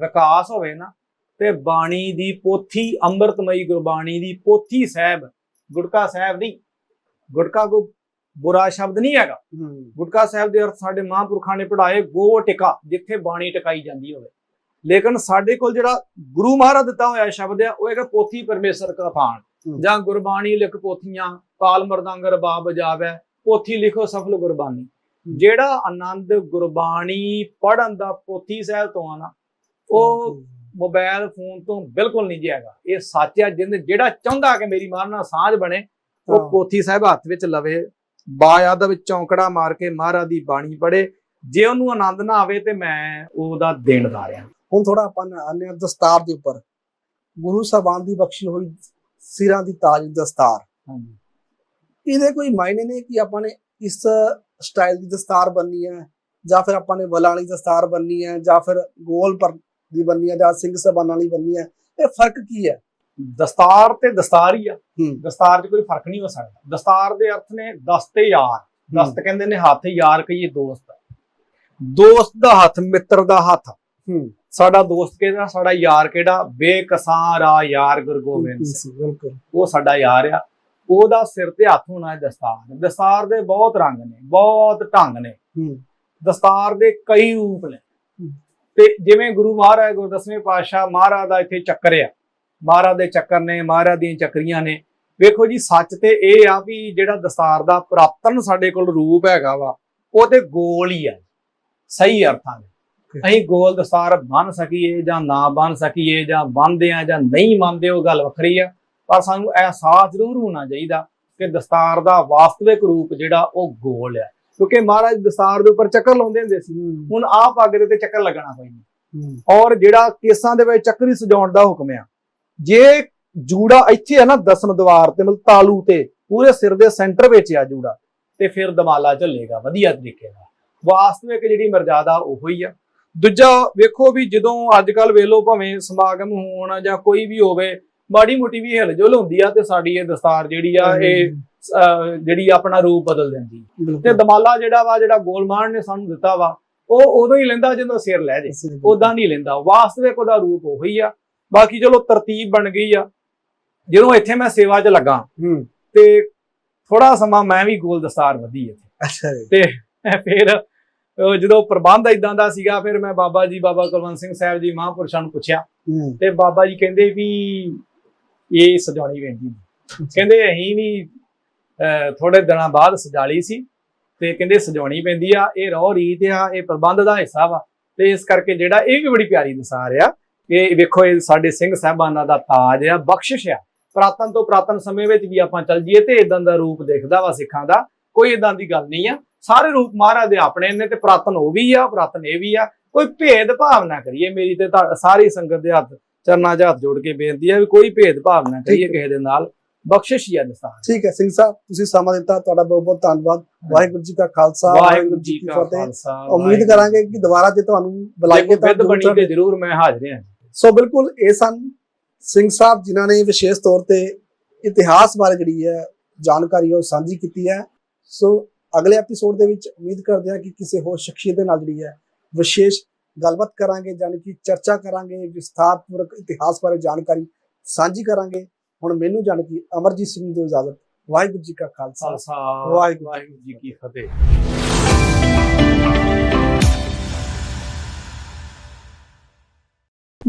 ਵਿਕਾਸ ਹੋਵੇ ਨਾ। ਤੇ ਬਾਣੀ ਦੀ ਪੋਥੀ ਅੰਮ੍ਰਿਤਮਈ ਗੁਰਬਾਣੀ ਦੀ ਪੋਥੀ ਸਾਹਿਬ ਗੁਟਕਾ ਸਾਹਿਬ ਨਹੀਂ। ਗੁਟਕਾ ਕੋ ਬੁਰਾ ਸ਼ਬਦ ਨਹੀਂ ਹੈਗਾ। ਹੂੰ। ਗੁਟਕਾ ਸਾਹਿਬ ਦੇ ਅਰਥ ਸਾਡੇ ਮਹਾਂਪੁਰਖਾਂ ਨੇ ਪੜਾਏ ਗੋ ਟਿਕਾ ਜਿੱਥੇ ਬਾਣੀ ਟਿਕਾਈ ਜਾਂਦੀ ਹੋਵੇ। ਲੇਕਿਨ ਸਾਡੇ ਕੋਲ ਜਿਹੜਾ ਗੁਰੂ ਮਹਾਰਾਜ ਦਿੱਤਾ ਹੋਇਆ ਸ਼ਬਦ ਆ ਉਹ ਹੈਗਾ ਪੋਥੀ ਪਰਮੇਸ਼ਰ ਕਾ ਹੂੰ। ਜਾਂ ਗੁਰਬਾਣੀ ਲਿਖ ਪੋਥੀਆਂ ਕਾਲ ਮਰਦੰਗ ਰਬਾਬ ਬਜਾਵੇ ਪੋਥੀ ਲਿਖੋ ਸਫਲ ਗੁਰਬਾਣੀ। ਜਿਹੜਾ ਆਨੰਦ ਗੁਰਬਾਣੀ ਪੜਨ ਦਾ ਪੋਥੀ ਸਾਹਿਬ ਤੋਂ ਆ ਨਾ ਉਹ ਮੋਬਾਈਲ ਫੋਨ ਤੋਂ ਬਿਲਕੁਲ ਨਹੀਂ ਜਾਏਗਾ ਇਹ ਸੱਚ ਹੈ ਜਿੰਦ ਜਿਹੜਾ ਚਾਹੁੰਦਾ ਕਿ ਮੇਰੀ ਮਾਂ ਨਾਲ ਸਾਂਝ ਬਣੇ ਉਹ ਹਾਂ। ਪੋਥੀ ਸਾਹਿਬ ਹੱਥ ਵਿੱਚ ਲਵੇ ਬਾਇਆਦ ਵਿੱਚ ਚੌਂਕੜਾ ਮਾਰ ਕੇ ਮਹਾਰਾਜ ਦੀ ਬਾਣੀ ਪੜੇ ਜੇ ਉਹਨੂੰ ਆਨੰਦ ਨਾ ਆਵੇ ਤੇ ਮੈਂ ਉਹਦਾ ਦੇਣਦਾਰ ਆ ਹੁਣ ਥੋੜਾ ਆਪਾਂ ਆਨੇ ਆ ਦਸਤਾਰ ਦੇ ਉੱਪਰ। ਗੁਰੂ ਸਾਹਿਬਾਨ ਦੀ ਬਖਸ਼ੀ ਹੋਈ ਸਿਰਾਂ ਦੀ ਤਾਜ ਦਸਤਾਰ। ਹਾਂਜੀ। ਇਹਦੇ ਕੋਈ ਮਾਇਨੇ ਨੇ ਕਿ ਆਪਾਂ ਨੇ ਇਸ ਸਟਾਈਲ ਦੀ ਦਸਤਾਰ ਬੰਨੀ ਹੈ ਜਾਂ ਫਿਰ ਆਪਾਂ ਨੇ ਵਲਾਂ ਵਾਲੀ ਦਸਤਾਰ ਬੰਨੀ ਹੈ ਜਾਂ ਫਿਰ ਗੋਲ ਪਰ ਦੀ ਬੰਨੀ ਹੈ ਜਾਂ ਸਿੰਘ ਸਬਾਨਾਂ ਵਾਲੀ ਬੰਨੀ ਹੈ। ਇਹ ਫ਼ਰਕ ਕੀ ਹੈ? ਦਸਤਾਰ ਤੇ ਦਸਤਾਰ ਹੀ। ਆ ਦਸਤਾਰ 'ਚ ਕੋਈ ਫ਼ਰਕ ਨਹੀਂ ਹੋ ਸਕਦਾ। ਦਸਤਾਰ ਦੇ ਅਰਥ ਨੇ ਦਸਤ ਯਾਰ। ਦਸਤ ਕਹਿੰਦੇ ਨੇ ਹੱਥ ਯਾਰ ਕਹੀਏ ਦੋਸਤ। ਦੋਸਤ ਦਾ ਹੱਥ ਮਿੱਤਰ ਦਾ ਹੱਥ। ਸਾਡਾ ਦੋਸਤ ਕਿਹੜਾ ਸਾਡਾ ਯਾਰ ਕਿਹੜਾ? ਬੇਕਸਾਂ ਰਾ ਯਾਰ ਗੁਰੂ ਗੋਬਿੰਦ ਸਿੰਘ। ਬਿਲਕੁਲ। ਉਹ ਸਾਡਾ ਯਾਰ ਆ। ਉਹਦਾ ਸਿਰ ਤੇ ਹੱਥ ਹੋਣਾ ਹੈ ਦਸਤਾਰ। ਦਸਤਾਰ ਦੇ ਬਹੁਤ ਰੰਗ ਨੇ ਬਹੁਤ ਢੰਗ ਨੇ। ਦਸਤਾਰ ਦੇ ਕਈ ਰੂਪ ਨੇ। ਤੇ ਜਿਵੇਂ ਗੁਰੂ ਮਹਾਰਾਜ ਗੁਰੂ ਦਸਵੇਂ ਪਾਤਸ਼ਾਹ ਮਹਾਰਾਜ ਦਾ ਇੱਥੇ ਚੱਕਰ ਆ। ਮਹਾਰਾਜ ਦੇ ਚੱਕਰ ਨੇ ਮਹਾਰਾਜ ਦੀਆਂ ਚੱਕਰੀਆਂ ਨੇ। ਵੇਖੋ ਜੀ ਸੱਚ ਤੇ ਇਹ ਆ ਵੀ ਜਿਹੜਾ ਦਸਤਾਰ ਦਾ ਪ੍ਰਾਪਤਨ ਸਾਡੇ ਕੋਲ ਰੂਪ ਹੈਗਾ ਵਾ ਉਹ ਤੇ ਗੋਲ ਹੀ ਆ। ਸਹੀ ਅਰਥਾਂ ਵਿੱਚ ਅਸੀਂ ਗੋਲ ਦਸਤਾਰ ਬੰਨ ਸਕੀਏ ਜਾਂ ਨਾ ਬੰਨ ਸਕੀਏ ਜਾਂ ਬੰਨਦੇ ਆ ਜਾਂ ਨਹੀਂ ਮੰਨਦੇ ਉਹ ਗੱਲ ਵੱਖਰੀ ਆ। ਪਰ ਸਾਨੂੰ ਅਹਿਸਾਸ ਜ਼ਰੂਰ ਹੋਣਾ ਚਾਹੀਦਾ ਕਿ ਦਸਤਾਰ ਦਾ ਵਾਸਤਵਿਕ ਰੂਪ ਜਿਹੜਾ ਉਹ ਗੋਲ ਆ। ਕਿਉਂਕਿ ਮਹਾਰਾਜ ਦਸਤਾਰ ਦੇ ਉੱਪਰ ਚੱਕਰ ਲਾਉਂਦੇ ਹੁੰਦੇ ਸੀ। ਹੁਣ ਆਹ ਪੱਗ ਦੇ ਤੇ ਚੱਕਰ ਲੱਗਣਾ ਕੋਈ ਨਹੀਂ। ਔਰ ਜਿਹੜਾ ਕੇਸਾਂ ਦੇ ਵਿੱਚ ਚੱਕਰੀ ਸਜਾਉਣ ਦਾ ਹੁਕਮ ਆ ਜੇ ਜੂੜਾ ਇੱਥੇ ਆ ਨਾ ਦਸਮ ਦਵਾਰ ਤੇ ਮਤਲਬ ਤਾਲੂ ਤੇ ਪੂਰੇ ਸਿਰ ਦੇ ਸੈਂਟਰ ਵਿੱਚ ਆ ਜੂੜਾ ਤੇ ਫਿਰ ਦਮਾਲਾ ਝੱਲੇਗਾ ਵਧੀਆ ਤਰੀਕੇ ਨਾਲ। ਵਾਸਤਵਿਕ ਜਿਹੜੀ ਮਰਜ਼ਾਦਾ ਉਹੋ ਹੀ ਆ। ਦੂਜਾ ਵੇਖੋ ਵੀ ਜਦੋਂ ਅੱਜ ਕੱਲ ਵੇਲੋ ਭਾਵੇਂ ਸਮਾਗਮ ਹੋਣ ਜਾਂ ਕੋਈ ਵੀ ਹੋਵੇ ਮਾੜੀ ਮੋਟੀ ਵੀ ਹਿਲਜੁਲ ਹੁੰਦੀ ਆ ਤੇ ਸਾਡੀ ਇਹ ਦਸਤਾਰ ਜਿਹੜੀ ਆ ਇਹ ਜਿਹੜੀ ਆਪਣਾ ਰੂਪ ਬਦਲ ਦਿੰਦੀ। ਤੇ ਦਮਾਲਾ ਜਿਹੜਾ ਵਾ ਜਿਹੜਾ ਗੋਲਮਾਨ ਨੇ ਸਾਨੂੰ ਦਿੱਤਾ ਵਾ ਉਹ ਉਦੋਂ ਹੀ ਲੈਂਦਾ ਜਦੋਂ ਸਿਰ ਲੈ ਜੇ ਉਦਾਂ ਨਹੀਂ ਲੈਂਦਾ। ਵਾਸਤਵਿਕ ਉਹਦਾ ਰੂਪ ਉਹੀ ਆ। ਬਾਕੀ ਚਲੋ ਤਰਤੀਬ ਬਣ ਗਈ ਆ। ਜਦੋਂ ਇੱਥੇ ਮੈਂ ਸੇਵਾ 'ਚ ਲੱਗਾ ਹੂੰ। ਤੇ ਥੋੜਾ ਸਮਾਂ ਮੈਂ ਵੀ ਗੋਲ ਦਸਤਾਰ ਵਧੀ ਇੱਥੇ। ਅੱਛਾ ਜੀ। ਫਿਰ ਅਹ ਜਦੋਂ ਪ੍ਰਬੰਧ ਇਦਾਂ ਦਾ ਸੀਗਾ ਫਿਰ ਮੈਂ ਬਾਬਾ ਜੀ ਬਾਬਾ ਕੁਲਵੰਤ ਸਿੰਘ ਸਾਹਿਬ ਜੀ ਮਹਾਂਪੁਰਸ਼ਾਂ ਨੂੰ ਪੁੱਛਿਆ। ਤੇ ਬਾਬਾ ਜੀ ਕਹਿੰਦੇ ਵੀ ਇਹ ਸਜਾਉਣੀ ਪੈਂਦੀ। ਕਹਿੰਦੇ ਅਸੀਂ ਵੀ ਥੋੜੇ ਦਿਨਾਂ ਬਾਅਦ ਸਜਾਲੀ ਸੀ ਤੇ ਕਹਿੰਦੇ ਸਜਾਉਣੀ ਪੈਂਦੀ ਆ ਇਹ ਰੋ ਰੀਤ ਆ ਇਹ ਪ੍ਰਬੰਧ ਦਾ ਹਿੱਸਾ ਵਾ। ਤੇ ਇਸ ਕਰਕੇ ਜਿਹੜਾ ਇਹ ਵੀ ਬੜੀ ਪਿਆਰੀ ਦਸਾਰ ਆ ਇਹ ਵੇਖੋ ਇਹ ਸਾਡੇ ਸਿੰਘ ਸਾਹਿਬਾਨਾਂ ਦਾ ਤਾਜ ਆ ਬਖਸ਼ਿਸ਼ ਆ। ਪ੍ਰਾਤਨ ਤੋਂ ਪ੍ਰਾਤਨ ਸਮੇਂ ਵਿੱਚ ਵੀ ਆਪਾਂ ਚੱਲ ਜੀਏ ਤੇ ਇਦਾਂ ਦਾ ਰੂਪ ਦੇਖਦਾ ਵਾ ਸਿੱਖਾਂ ਦਾ ਕੋਈ ਇਦਾਂ ਦੀ ਗੱਲ ਨਹੀਂ ਆ। ਸਾਰੇ ਰੂਪ ਮਹਾਰਾਜ ਦੇ ਆਪਣੇ ਨੇ ਤੇ ਪ੍ਰਾਤਨ ਉਹ ਵੀ ਆ ਪ੍ਰਾਤਨ ਇਹ ਵੀ ਆ। ਕੋਈ ਭੇਦ ਭਾਵ ਨਾ ਕਰੀਏ ਮੇਰੀ ਤੇ ਸਾਰੀ ਸੰਗਤ ਦੇ ਹੱਥ ਚਰਨਾਂ 'ਚ ਹੱਥ ਜੋੜ ਕੇ ਬੇਨਤੀ ਹੈ ਵੀ ਕੋਈ ਭੇਦ ਭਾਵ ਨਾ ਕਰੀਏ। ਕਿਸੇ ਦੇ ਨਾਲ। ਬਖਸ਼ਿਸ਼ ਹੀ ਆ ਦਸਤਾਰ ਠੀਕ ਹੈ ਸਿੰਘ ਸਾਹਿਬ ਤੁਸੀਂ ਸਮਾਂ ਦਿੱਤਾ ਤੁਹਾਡਾ ਬਹੁਤ ਬਹੁਤ ਧੰਨਵਾਦ। ਵਾਹਿਗੁਰੂ ਜੀ ਕਾ ਖਾਲਸਾ ਵਾਹਿਗੁਰੂ ਜੀ ਕਾ ਫਤਿਹ। ਉਮੀਦ ਕਰਾਂਗੇ ਕਿ ਦੁਬਾਰਾ ਜੇ ਤੁਹਾਨੂੰ ਬੁਲਾਈਏ ਤਾਂ ਬਣੀ ਤੇ ਜ਼ਰੂਰ ਮੈਂ ਹਾਜ਼ਰ ਹਾਂ। ਸੋ ਬਿਲਕੁਲ ਇਹ ਸਨ ਸਿੰਘ ਸਾਹਿਬ ਜਿਨ੍ਹਾਂ ਨੇ ਵਿਸ਼ੇਸ਼ ਤੌਰ ਤੇ ਇਤਿਹਾਸ ਬਾਰੇ ਜਿਹੜੀ ਹੈ ਜਾਣਕਾਰੀ ਉਹ ਸਾਂਝੀ ਕੀਤੀ ਹੈ। ਸੋ ਅਗਲੇ ਐਪੀਸੋਡ ਦੇ ਵਿੱਚ ਉਮੀਦ ਕਰਦੇ ਹਾਂ ਕਿ ਕਿਸੇ ਹੋਰ ਸ਼ਖਸੀਅਤ ਦੇ ਨਾਲ ਜਿਹੜੀ ਹੈ ਵਿਸ਼ੇਸ਼ ਗੱਲਬਾਤ ਕਰਾਂਗੇ ਜਾਣੀ ਕਿ ਚਰਚਾ ਕਰਾਂਗੇ ਵਿਸਥਾਰਪੂਰਕ ਇਤਿਹਾਸ ਬਾਰੇ ਜਾਣਕਾਰੀ ਸਾਂਝੀ ਕਰਾਂਗੇ। ਹੁਣ ਮੈਨੂੰ ਜਾਣੀ ਕਿ ਅਮਰਜੀਤ ਸਿੰਘ ਦਿਓ ਇਜਾਜ਼ਤ। ਵਾਹਿਗੁਰੂ ਜੀ ਕਾ ਖਾਲਸਾ। ਵਾਹਿਗੁਰੂ ਜੀ ਕੀ ਫਤਿਹ।